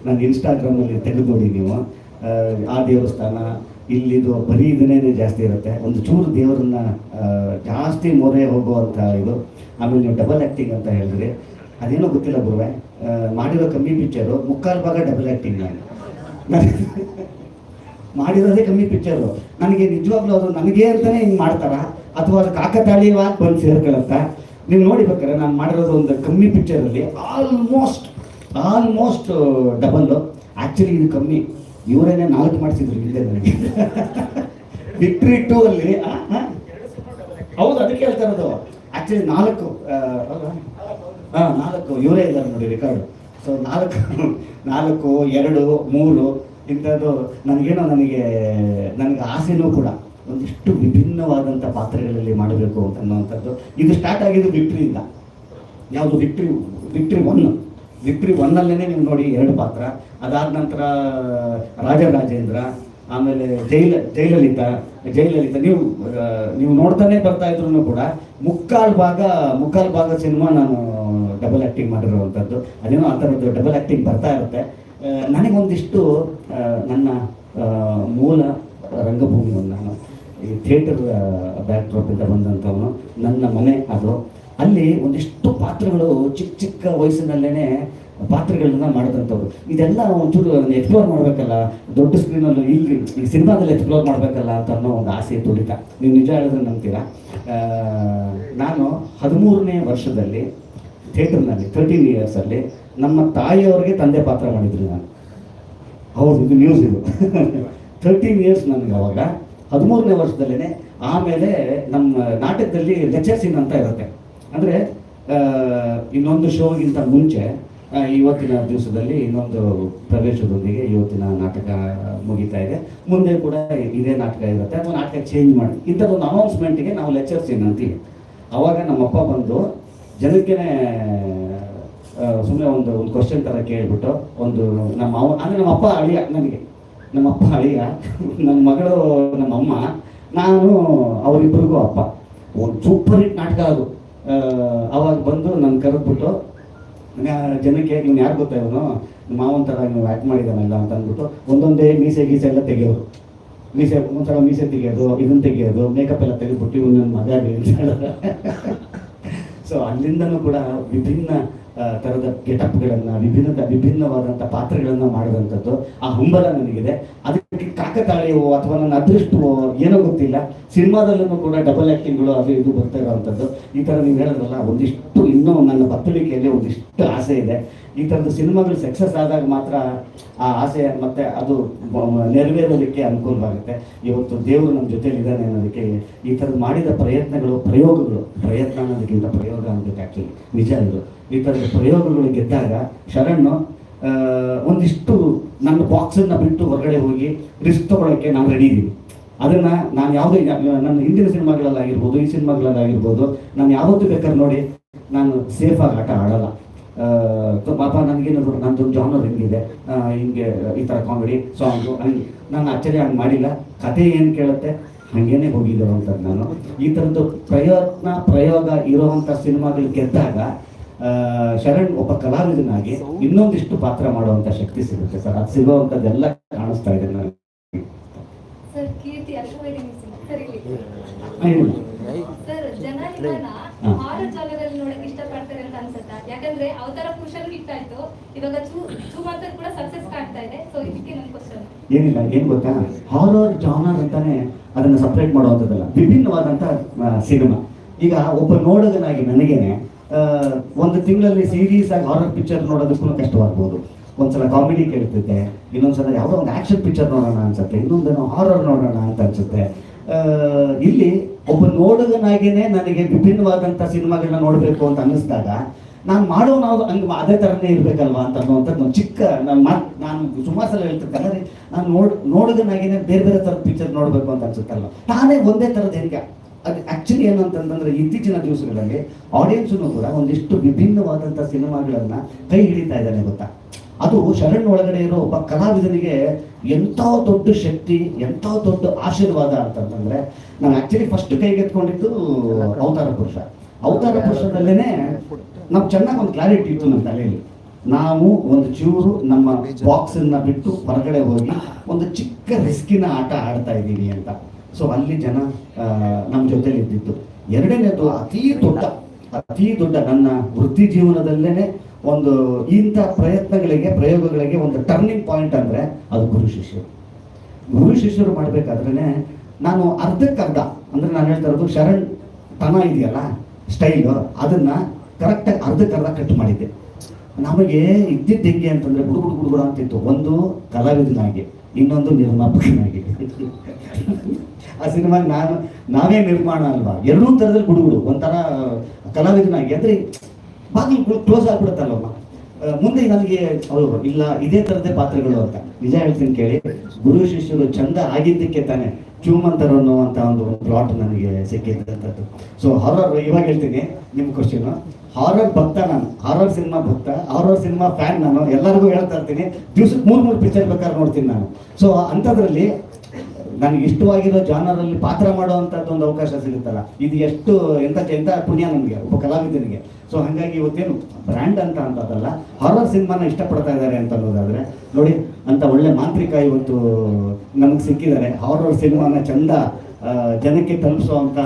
ನನ್ನ ಇನ್ಸ್ಟಾಗ್ರಾಮಲ್ಲಿ ತೆಗೆದು ನೋಡಿ ನೀವು. ಆ, ದೇವಸ್ಥಾನ ಇಲ್ಲಿದು ಬರೀ ಇದನ್ನೇ ಜಾಸ್ತಿ ಇರುತ್ತೆ. ಒಂದು ಚೂರು ದೇವರನ್ನ ಜಾಸ್ತಿ ಮೊರೆ ಹೋಗುವಂಥ ಇದು. ಆಮೇಲೆ ನೀವು ಡಬಲ್ ಆ್ಯಕ್ಟಿಂಗ್ ಅಂತ ಹೇಳಿದ್ರಿ. ಅದೇನೋ ಗೊತ್ತಿಲ್ಲ ಗುರುವೆ ಮಾಡಿರೋ ಕಮ್ಮಿ ಪಿಕ್ಚರು ಮುಕ್ಕಾಲು ಭಾಗ ಡಬಲ್ ಆ್ಯಕ್ಟಿಂಗ್ ನಾನು. ಮಾಡಿರೋದೇ ಕಮ್ಮಿ ಪಿಕ್ಚರು ನನಗೆ ನಿಜವಾಗ್ಲೂ ಅದು ನನಗೆ ಅಂತಲೇ ಹಿಂಗೆ ಮಾಡ್ತಾರಾ? ಅಥವಾ ಅದು ಕಾಕತಾಳೀಯವಾಗಿ ಬಂದು ಸೇರ್ಕೊಳತ್ತಾ ನೀವು ನೋಡಿ ಬೇಕಾದ್ರೆ ನಾನು ಮಾಡಿರೋದು ಒಂದು ಕಮ್ಮಿ ಪಿಕ್ಚರಲ್ಲಿ ಆಲ್ಮೋಸ್ಟ್ ಆಲ್ಮೋಸ್ಟ್ ಡಬಲ್ಲು ಆ್ಯಕ್ಚುಲಿ ಇದು ಕಮ್ಮಿ. ಇವರೇನೆ ನಾಲ್ಕು ಮಾಡಿಸಿದ್ರು ಇಲ್ಲದೆ ನನಗೆ. ವಿಕ್ಟ್ರಿ ಟೂ ಅಲ್ಲಿ? ಹೌದು, ಅದಕ್ಕೆ ಹೇಳ್ತಾ ಇರೋದು. ಆ್ಯಕ್ಚುಲಿ ನಾಲ್ಕು ಹಾಂ ನಾಲ್ಕು. ಇವರೇ ಇದ್ದಾರೆ ನೋಡಿ ರೆಕಾರ್ಡ್ ಸೊ ನಾಲ್ಕು ನಾಲ್ಕು, ಎರಡು, ಮೂರು, ಇಂಥದ್ದು ನನಗೇನೋ ನನಗೆ ನನಗೆ ಆಸೆನೂ ಕೂಡ. ಒಂದಿಷ್ಟು ವಿಭಿನ್ನವಾದಂಥ ಪಾತ್ರಗಳಲ್ಲಿ ಮಾಡಬೇಕು ಅಂತ ಅನ್ನುವಂಥದ್ದು. ಇದು ಸ್ಟಾರ್ಟ್ ಆಗಿದ್ದು ವಿಕ್ಟ್ರಿಯಿಂದ ಯಾವುದು ವಿಕ್ಟ್ರಿ ವಿಕ್ಟ್ರಿ ಒನ್ ವಿಕ್ಟ್ರಿ ಒನ್ನಲ್ಲೇ ನೀವು ನೋಡಿ ಎರಡು ಪಾತ್ರ. ಅದಾದ ನಂತರ ರಾಜರಾಜೇಂದ್ರ ಆಮೇಲೆ ಜೈಲ, ಜೈಲಲಿತ ಜೈಲಲಿತ. ನೀವು ನೀವು ನೋಡ್ತಾನೆ ಬರ್ತಾ ಇದ್ರು ಕೂಡ ಮುಕ್ಕಾಲು ಭಾಗ ಮುಕ್ಕಾಲು ಭಾಗ ಸಿನಿಮಾ ನಾನು ಡಬಲ್ ಆ್ಯಕ್ಟಿಂಗ್ ಮಾಡಿರುವಂಥದ್ದು. ಅದೇನೋ ಆ ಥರದ್ದು ಡಬಲ್ ಆ್ಯಕ್ಟಿಂಗ್ ಬರ್ತಾ ಇರುತ್ತೆ. ನನಗೊಂದಿಷ್ಟು ನನ್ನ ಮೂಲ ರಂಗಭೂಮಿಯನ್ನು ನಾನು ಈ ಥಿಯೇಟರ್ ಬ್ಯಾಕ್ ಇಂದ ಬಂದಂಥವನು ನನ್ನ ಮನೆ ಅದು. ಅಲ್ಲಿ ಒಂದಿಷ್ಟು ಪಾತ್ರಗಳು ಚಿಕ್ಕ ಚಿಕ್ಕ ವಯಸ್ಸಿನಲ್ಲೇ ಪಾತ್ರಗಳನ್ನ ಮಾಡಿದಂಥವ್ರು. ಇದೆಲ್ಲ ಒಂಚೂರು ಎಕ್ಸ್ಪ್ಲೋರ್ ಮಾಡಬೇಕಲ್ಲ. ದೊಡ್ಡ ಸ್ಕ್ರೀನಲ್ಲಿ ಇಲ್ಲಿ ಈ ಸಿನಿಮಾದಲ್ಲಿ ಎಕ್ಸ್ಪ್ಲೋರ್ ಮಾಡಬೇಕಲ್ಲ ಅಂತ ಅನ್ನೋ ಒಂದು ಆಸೆ ತುಡಿತ. ನೀವು ನಿಜ ಹೇಳಿದ್ರೆ ನಂಬ್ತೀರಾ? ನಾನು ಹದಿಮೂರನೇ ವರ್ಷದಲ್ಲಿ ಥಿಯೇಟರ್ನಲ್ಲಿ ತರ್ಟೀನ್ ಇಯರ್ಸಲ್ಲಿ ನಮ್ಮ ತಾಯಿಯವ್ರಿಗೆ ತಂದೆ ಪಾತ್ರ ಮಾಡಿದ್ರು ನಾನು. ಹೌದು, ಇದು ನ್ಯೂಸ್ ಇದು. ತರ್ಟೀನ್ ಇಯರ್ಸ್ ನನಗೆ ಅವಾಗ ಹದಿಮೂರನೇ ವರ್ಷದಲ್ಲೇ ಆಮೇಲೆ ನಮ್ಮ ನಾಟಕದಲ್ಲಿ ಲೆಕ್ಚರ್ ಸೀನ್ ಅಂತ ಇರುತ್ತೆ. ಅಂದರೆ ಇನ್ನೊಂದು ಶೋಗಿಂತ ಮುಂಚೆ ಇವತ್ತಿನ ದಿವಸದಲ್ಲಿ ಇನ್ನೊಂದು ಪ್ರವೇಶದೊಂದಿಗೆ ಇವತ್ತಿನ ನಾಟಕ ಮುಗಿತಾ ಇದೆ. ಮುಂದೆ ಕೂಡ ಇದೇ ನಾಟಕ ಇರುತ್ತೆ. ಅಥವಾ ನಾಟಕ ಚೇಂಜ್ ಮಾಡಿ. ಇಂಥದ್ದೊಂದು ಅನೌನ್ಸ್ಮೆಂಟ್ಗೆ ನಾವು ಲೆಕ್ಚರ್ ಸೀನ್ ಅಂತೀವಿ. ಅವಾಗ ನಮ್ಮಪ್ಪ ಬಂದು ಜನಕ್ಕೆ ಸುಮ್ಮನೆ ಒಂದು ಒಂದು ಕ್ವಶನ್ ಥರ ಕೇಳ್ಬಿಟ್ಟು, ಒಂದು ನಮ್ಮ ಅವ ಅಂದರೆ ನಮ್ಮಪ್ಪ ಅಳಿಯ, ನನಗೆ. ನಮ್ಮ ಅಪ್ಪ ಅಳಿಯ ನನ್ನ ಮಗಳು, ನಮ್ಮ ಅಮ್ಮ, ನಾನು ಅವರಿಬ್ಬರಿಗೂ ಅಪ್ಪ. ಒಂದು ಸೂಪರ್ ಹಿಟ್ ನಾಟಕ ಅದು. ಅವಾಗ ಬಂದು ನನ್ನ ಕರೆದ್ಬಿಟ್ಟು ಜನಕ್ಕೆ, ಇವ್ನು ಯಾರು ಗೊತ್ತಾ ಇವನು? ಮಾವನ್ ಥರ ನೀವು ಆ್ಯಕ್ಟ್ ಮಾಡಿದಾನಲ್ಲ ಅಂತ ಅಂದ್ಬಿಟ್ಟು ಒಂದೊಂದೇ ಮೀಸೆ ಗೀಸೆ ಎಲ್ಲ ತೆಗೆಯೋರು ಮೀಸೆ, ಒಂದ್ಸಲ ಮೀಸೆ ತೆಗೆಯೋದು ಇದನ್ನು ತೆಗೆಯೋದು ಮೇಕಪ್ ಎಲ್ಲ ತೆಗೆದ್ಬಿಟ್ಟು ಇವನು ನನ್ನ ಮಗ ಸೊ ಅಲ್ಲಿಂದನೂ ಕೂಡ ವಿಭಿನ್ನ ಥರದ ಗೆಟಪ್ಗಳನ್ನು ವಿಭಿನ್ನ ವಿಭಿನ್ನವಾದಂಥ ಪಾತ್ರಗಳನ್ನು ಮಾಡಿದಂಥದ್ದು ಆ ಹಂಬಲ ನನಗಿದೆ. ಅದಕ್ಕೆ ಕಾಕತಾಳೀಯವೋ ಅಥವಾ ನನ್ನ ಅದೃಷ್ಟವೋ ಏನೋ ಗೊತ್ತಿಲ್ಲ. ಸಿನಿಮಾದಲ್ಲೂ ಕೂಡ ಡಬಲ್ ಆ್ಯಕ್ಟಿಂಗ್ಗಳು ಅದು ಇದು ಬರ್ತಾ ಇರೋವಂಥದ್ದು. ಈ ಥರ ನೀವು ಹೇಳಿದ್ರಲ್ಲ, ಒಂದಿಷ್ಟು ಇನ್ನೂ ನನ್ನ ಬತ್ತಳಿಕೆಯಲ್ಲಿ ಒಂದಿಷ್ಟು ಆಸೆ ಇದೆ. ಈ ಥರದ ಸಿನಿಮಾಗಳು ಸಕ್ಸಸ್ ಆದಾಗ ಮಾತ್ರ ಆ ಆಸೆ ಮತ್ತೆ ಅದು ನೆರವೇರೋದಕ್ಕೆ ಅನುಕೂಲವಾಗುತ್ತೆ. ಇವತ್ತು ದೇವರು ನಮ್ಮ ಜೊತೆಲಿ ಇದ್ದಾನೆ ಅನ್ನೋದಕ್ಕೆ ಈ ಥರದ್ದು ಮಾಡಿದ ಪ್ರಯತ್ನಗಳು, ಪ್ರಯೋಗಗಳು, ಪ್ರಯತ್ನ ಅನ್ನೋದಕ್ಕಿಂತ ಪ್ರಯೋಗ ಅನ್ನೋದಕ್ಕೆ ಆ್ಯಕ್ಚುಲಿ ನಿಜ ಇದು. ಈ ಥರದ ಪ್ರಯೋಗಗಳು ಗೆದ್ದಾಗ ಶರಣ್ ಒಂದಿಷ್ಟು ನನ್ನ ಬಾಕ್ಸನ್ನು ಬಿಟ್ಟು ಹೊರಗಡೆ ಹೋಗಿ ರಿಸ್ಕ್ ತಗೊಳ್ಳೋಕ್ಕೆ ನಾವು ರೆಡಿ ಇದ್ದೀವಿ ಅದನ್ನು ನಾನು ಯಾವುದೇ, ನನ್ನ ಹಿಂದಿನ ಸಿನಿಮಾಗಳಲ್ಲಾಗಿರ್ಬೋದು, ಈ ಸಿನಿಮಾಗಳಲ್ಲಾಗಿರ್ಬೋದು, ನಾನು ಯಾವತ್ತೂ ಬೇಕಾದ್ರೆ ನೋಡಿ ನಾನು ಸೇಫಾಗಿ ಆಟ ಆಡಲ್ಲ. ತ- ಪಾಪ ನನಗೇನದು ನಂದೊಂದು ಜಾನರ್ ಹಿಂಗಿದೆ? ಹಿಂಗೆ ಈ ಥರ ಕಾಮಿಡಿ ಸಾಂಗು ಹಂಗೆ. ನಾನು ಆ್ಯಕ್ಚುಲಿ ಹಂಗೆ ಮಾಡಿಲ್ಲ. ಕತೆ ಏನು ಕೇಳುತ್ತೆ? ಹಾಗೇನೆ ಹೋಗಿದ್ದರು ನಾನು. ಈ ಥರದ್ದು ಪ್ರಯತ್ನ ಪ್ರಯೋಗ ಇರೋವಂಥ ಸಿನಿಮಾಗಳು ಗೆದ್ದಾಗ ಶರಣ್ ಒಬ್ಬ ಕಲಾವಿದನಾಗಿ ಇನ್ನೊಂದಿಷ್ಟು ಪಾತ್ರ ಮಾಡುವಂಥ ಶಕ್ತಿ ಸಿಗುತ್ತೆ ಸರ್. ಅದು ಸಿಗುವಂಥದ್ದೆಲ್ಲ ಕಾಣಿಸ್ತಾ ಇದೆ ನನಗೆ. ಸರ್ ಕೀರ್ತಿ ಅಶ್ವರಿ ಸರ್ ಇಲ್ಲಿ ಹೇಳಿ. ಸರ್ ಜನ ನಿಮ್ಮನ್ನ ಹಾ. ಹಾರರ್ ಜಾನರಲ್ಲಿ ನೋಡಕ್ ಇಷ್ಟಪಡ್ತಾರೆ ಅಂತ ಅನ್ಸುತ್ತಾ ಯಾಕಂದ್ರೆ ಅವತಾರ ಪುರುಷರು ಹಿಟ್ ಆಯ್ತು ಇವಾಗ ಚೂ ಚೂ ಮಾತ್ರ ಕೂಡ ಸಕ್ಸಸ್ ಕಾಣ್ತಾ ಇದೆ. ಸೊ ಇದಕ್ಕೆ ನನ್ನ ಕ್ವಶನ್ ಏನಿಲ್ಲ, ಏನ್ ಗೊತ್ತಾ? ಹಾರರ್ ಜಾನರ್ ಅಂತಾನೆ ಅದನ್ನ ಸಪ್ರೇಟ್ ಮಾಡುವಂಥದ್ದಲ್ಲ. ವಿಭಿನ್ನವಾದಂತ ಸಿನಿಮಾ ಈಗ ಒಬ್ಬ ನೋಡೋದನಾಗಿ ನನಗೇನೆ ಒಂದು ತಿಂಗಳಲ್ಲಿ ಸೀರೀಸ್ ಆಗಿ ಹಾರರ್ ಪಿಕ್ಚರ್ ನೋಡೋದಕ್ಕೂ ಕಷ್ಟವಾಗ್ಬೋದು. ಒಂದ್ಸಲ ಕಾಮಿಡಿ ಕೇಳ್ತಿದ್ದೆ, ಇನ್ನೊಂದ್ಸಲ ಯಾವುದೋ ಒಂದು ಆಕ್ಷನ್ ಪಿಕ್ಚರ್ ನೋಡೋಣ ಅನ್ಸುತ್ತೆ ಇನ್ನೊಂದೇನೋ ಹಾರರ್ ನೋಡೋಣ ಅಂತ ಅನ್ಸುತ್ತೆ. ಇಲ್ಲಿ ಒಬ್ಬ ನೋಡುಗನಾಗೇನೆ ನನಗೆ ವಿಭಿನ್ನವಾದಂಥ ಸಿನಿಮಾಗಳನ್ನ ನೋಡಬೇಕು ಅಂತ ಅನ್ನಿಸ್ದಾಗ ನಾನು ಮಾಡೋ ನಾವು ಹಂಗೆ ಅದೇ ಥರನೇ ಇರಬೇಕಲ್ವಾ ಅಂತ ಅನ್ನೋವಂಥದ್ದು ಒಂದು ಚಿಕ್ಕ ನಾನು ಮಾತು ನಾನು ಸುಮಾರು ಸಲ ಹೇಳ್ತಿರ್ತಾರೆ "ಅರೆ, ನಾನು ನೋಡ್ ನೋಡುಗನಾಗೇನೆ ಬೇರೆ ಬೇರೆ ಥರದ ಪಿಕ್ಚರ್ ನೋಡಬೇಕು ಅಂತ ಅನ್ಸುತ್ತಲ್ವ? ನಾನೇ ಒಂದೇ ಥರದ ಹೆಂಗೆ? ಅದು ಆ್ಯಕ್ಚುಲಿ ಏನು ಅಂತಂದ್ರೆ ಇತ್ತೀಚಿನ ದಿವಸಗಳಲ್ಲಿ ಆಡಿಯನ್ಸನ್ನು ಕೂಡ ಒಂದಿಷ್ಟು ವಿಭಿನ್ನವಾದಂಥ ಸಿನಿಮಾಗಳನ್ನ ಕೈ ಹಿಡಿತಾ ಇದ್ದಾನೆ ಗೊತ್ತಾ? ಅದು ಶರಣ್ ಒಳಗಡೆ ಇರೋ ಒಬ್ಬ ಕಲಾವಿದನಿಗೆ ಎಂಥ ದೊಡ್ಡ ಶಕ್ತಿ ಎಂಥ ದೊಡ್ಡ ಆಶೀರ್ವಾದ ಅಂತಂತಂದ್ರೆ ನಾನು ಆಕ್ಚುಲಿ ಫಸ್ಟ್ ಕೈಗೆತ್ಕೊಂಡಿದ್ದು ಅವತಾರ ಪುರುಷ. ಅವತಾರ ಪುರುಷದಲ್ಲೇನೆ ನಾವು ಚೆನ್ನಾಗಿ ಒಂದು ಕ್ಲಾರಿಟಿ ಇತ್ತು ನಮ್ಮ ತಲೆಯಲ್ಲಿ. ನಾವು ಒಂದು ಚೂರು ನಮ್ಮ ಬಾಕ್ಸ್ ಅನ್ನ ಬಿಟ್ಟು ಹೊರಗಡೆ ಹೋಗಿ ಒಂದು ಚಿಕ್ಕ ರಿಸ್ಕಿನ ಆಟ ಆಡ್ತಾ ಇದ್ದೀನಿ ಅಂತ. ಸೊ ಅಲ್ಲಿ ಜನ ನಮ್ಮ ಜೊತೆಲಿ ಇದ್ದಿತ್ತು ಎರಡನೇದು ಅತಿ ದೊಡ್ಡ ಅತಿ ದೊಡ್ಡ ನನ್ನ ವೃತ್ತಿ ಜೀವನದಲ್ಲೇನೆ ಒಂದು ಇಂಥ ಪ್ರಯತ್ನಗಳಿಗೆ, ಪ್ರಯೋಗಗಳಿಗೆ ಒಂದು ಟರ್ನಿಂಗ್ ಪಾಯಿಂಟ್ ಅಂದ್ರೆ ಅದು ಗುರು ಶಿಷ್ಯರು. ಗುರು ಶಿಷ್ಯರು ಮಾಡಬೇಕಾದ್ರೆ ನಾನು ಅರ್ಧಕ್ಕರ್ಧ, ಅಂದ್ರೆ ನಾನು ಹೇಳ್ತಾ ಇರೋದು ಶರಣ್ ತನ ಇದೆಯಲ್ಲ ಸ್ಟೈಲು ಅದನ್ನ ಕರೆಕ್ಟಾಗಿ ಅರ್ಧಕ್ಕರ್ಧ ಕಟ್ ಮಾಡಿದ್ದೆ. ನಮಗೆ ಇದ್ದಿದ್ದ ಹೆಂಗೆ ಅಂತಂದ್ರೆ ಗುಡುಗುಡು ಹುಡುಗುಡ ಅಂತಿತ್ತು. ಒಂದು ಕಲಾವಿದನಾಗಿ ಇನ್ನೊಂದು ನಿರ್ಮಾಪಕನಾಗಿ. ಆ ಸಿನಿಮಾಗೆ ನಾನು ನಾವೇ ನಿರ್ಮಾಣ ಅಲ್ವಾ? ಎರಡೂ ಥರದಲ್ಲಿ ಗುಡುಗುಡು ಒಂಥರ ಕಲಾವಿದನಾಗಿ. ಅಂದ್ರೆ ಬಾಗಿಲು ಕ್ಲೋಸ್ ಆಗ್ಬಿಡುತ್ತಲ್ವಮ್ಮ ಆ, ಮುಂದೆ ನನಗೆ ಅವರು ಇಲ್ಲ ಇದೇ ತರದೇ ಪಾತ್ರಗಳು ಅಂತ. ನಿಜ ಹೇಳ್ತೀನಿ ಕೇಳಿ. ಗುರು ಶಿಷ್ಯರು ಚಂದ ಆಗಿದ್ದಕ್ಕೆ ತಾನೆ ಚೂಮಂತರ್ ಅನ್ನುವಂಥ ಒಂದು ಪ್ಲಾಟ್ ನನಗೆ ಸಿಕ್ಕಿದ್ದಂಥದ್ದು ಸೊ ಹಾರರ್ ಇವಾಗ ಹೇಳ್ತೀನಿ ನಿಮ್ಮ ಕ್ವಶನ್ ಹಾರರ್ ಭಕ್ತ ನಾನು. ಹಾರರ್ ಸಿನಿಮಾ ಭಕ್ತ ಹಾರರ್ ಸಿನಿಮಾ ಫ್ಯಾನ್ ನಾನು. ಎಲ್ಲರಿಗೂ ಹೇಳ್ತಾ ಇರ್ತೀನಿ. ದಿವ್ಸಕ್ಕೆ ಮೂರು ಮೂರು ಪಿಕ್ಚರ್ ಬೇಕಾದ್ರೆ ನೋಡ್ತೀನಿ ನಾನು. ಸೊ ಅಂಥದ್ರಲ್ಲಿ ನನಗೆ ಇಷ್ಟವಾಗಿರೋ ಜಾನರಲ್ಲಿ ಪಾತ್ರ ಮಾಡುವಂಥದ್ದು ಒಂದು ಅವಕಾಶ ಸಿಗುತ್ತಲ್ಲ. ಇದು ಎಷ್ಟು ಎಂಥ ಎಂತ ಪುಣ್ಯ ನನಗೆ ಒಬ್ಬ ಕಲಾವಿದನಿಗೆ. ಸೊ ಹಾಗಾಗಿ ಇವತ್ತೇನು ಬ್ರ್ಯಾಂಡ್ ಅಂತ ಅಂತದಲ್ಲ ಹಾರರ್ ಸಿನಿಮಾನ ಇಷ್ಟಪಡ್ತಾ ಇದ್ದಾರೆ ಅಂತ ಅನ್ನೋದಾದರೆ, ನೋಡಿ, ಅಂತ ಒಳ್ಳೆ ಮಾಂತ್ರಿಕ ಇವತ್ತು ನಮಗೆ ಸಿಕ್ಕಿದ್ದಾರೆ. ಹಾರರ್ ಸಿನಿಮಾನ ಚಂದ ಜನಕ್ಕೆ ತಲುಪಿಸುವಂಥ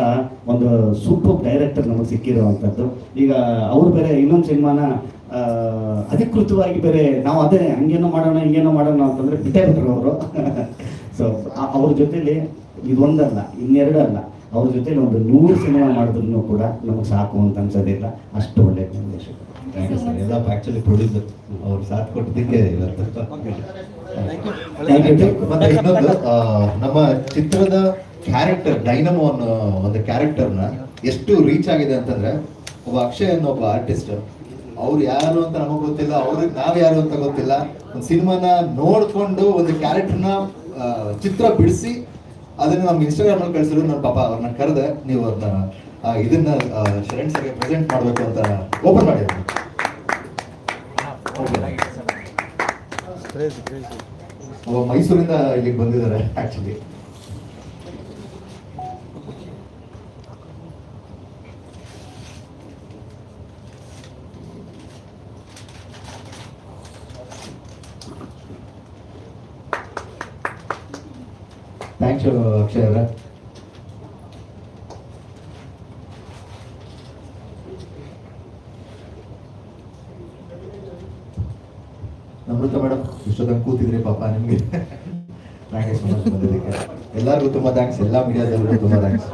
ಒಂದು ಸೂಪರ್ ಡೈರೆಕ್ಟರ್ ನಮಗೆ ಸಿಕ್ಕಿರುವಂಥದ್ದು. ಈಗ ಅವ್ರು ಬೇರೆ ಇನ್ನೊಂದು ಸಿನಿಮಾನ ಅಧಿಕೃತವಾಗಿ ಬೇರೆ ನಾವು ಅದೇ ಹಂಗೇನೋ ಮಾಡೋಣ, ಹಿಂಗೇನೋ ಮಾಡೋಣ ಅಂತಂದ್ರೆ ಬಿಟ್ಟೇ ಬಿಟ್ರು ಅವರು. ಸೊ ಅವ್ರ ಜೊತೆಲಿ ಇದೊಂದಲ್ಲ ಇನ್ನೆರಡಲ್ಲ. ಅವ್ರ ಜೊತೆಲಿ ಒಂದು ನೂರು ಸಿನಿಮಾ ಮಾಡಿದ್ರು ಕೂಡ ನಮಗೆ ಸಾಕು ಅಂತ ಅನ್ಸೋದಿಲ್ಲ ಅಷ್ಟು ಒಳ್ಳೆ ನಿರ್ದೇಶಕ. ಥ್ಯಾಂಕ್ ಯು ಸರ್ ಎಲ್ಲ ಆಕ್ಚುಲಿ ಪ್ರೊಡ್ಯೂಸರ್ ಅವ್ರು ಸಾಥ್ ಕೊಟ್ಟಿದ್ದಕ್ಕೆ. ಮತ್ತೆ ಇನ್ನೊಂದು ನಮ್ಮ ಚಿತ್ರದ ಕ್ಯಾರೆಕ್ಟರ್ ಡೈನಮೋ ಅನ್ನೋ ಒಂದು ಕ್ಯಾರೆಕ್ಟರ್ನ ಎಷ್ಟು ರೀಚ್ ಆಗಿದೆ ಅಂತಂದ್ರೆ ಒಬ್ಬ ಅಕ್ಷಯ್ ಅನ್ನೋ ಒಬ್ಬ ಆರ್ಟಿಸ್ಟ್ ಅವ್ರು ಯಾರು ಅಂತ ನಮಗೆ ಗೊತ್ತಿಲ್ಲ ಅವ್ರಿಗೆ ನಾವ್ ಯಾರು ಅಂತ ಗೊತ್ತಿಲ್ಲ. ಒಂದು ಸಿನಿಮಾನ ನೋಡ್ಕೊಂಡು ಒಂದು ಕ್ಯಾರೆಕ್ಟರ್ನ ಚಿತ್ರ ಬಿಡಿಸಿ ಅದನ್ನ ನಮ್ಗೆ ಇನ್ಸ್ಟಾಗ್ರಾಮ್ ಅಲ್ಲಿ ಕಳಿಸಿದ್ರು. ನನ್ನ ಪಾಪ ಅವ್ರನ್ನ ಕರೆದೆ ನೀವು ಅದನ್ನ ಇದನ್ನ ಶರಣ್ ಸರ್ಗೆ ಪ್ರೆಸೆಂಟ್ ಮಾಡಬೇಕು ಅಂತ ಓಪನ್ ಮಾಡಿ ಮೈಸೂರಿಂದ ಇಲ್ಲಿಗೆ ಬಂದಿದ್ದಾರೆ ಆಕ್ಚುಲಿ ಥ್ಯಾಂಕ್ಸ್ ಅಮೃತ ಮೇಡಮ್ ಇಷ್ಟೊತ್ತಂಗೆ ಕೂತಿದ್ರಿ ಪಾಪ ನಿಮ್ಗೆ. ಥ್ಯಾಂಕ್ ಯು ಎಲ್ಲರಿಗೂ ತುಂಬಾ ಥ್ಯಾಂಕ್ಸ್ ಎಲ್ಲ ಮೀಡಿಯಾದವ್ರಿಗೂ ತುಂಬಾ ಥ್ಯಾಂಕ್ಸ್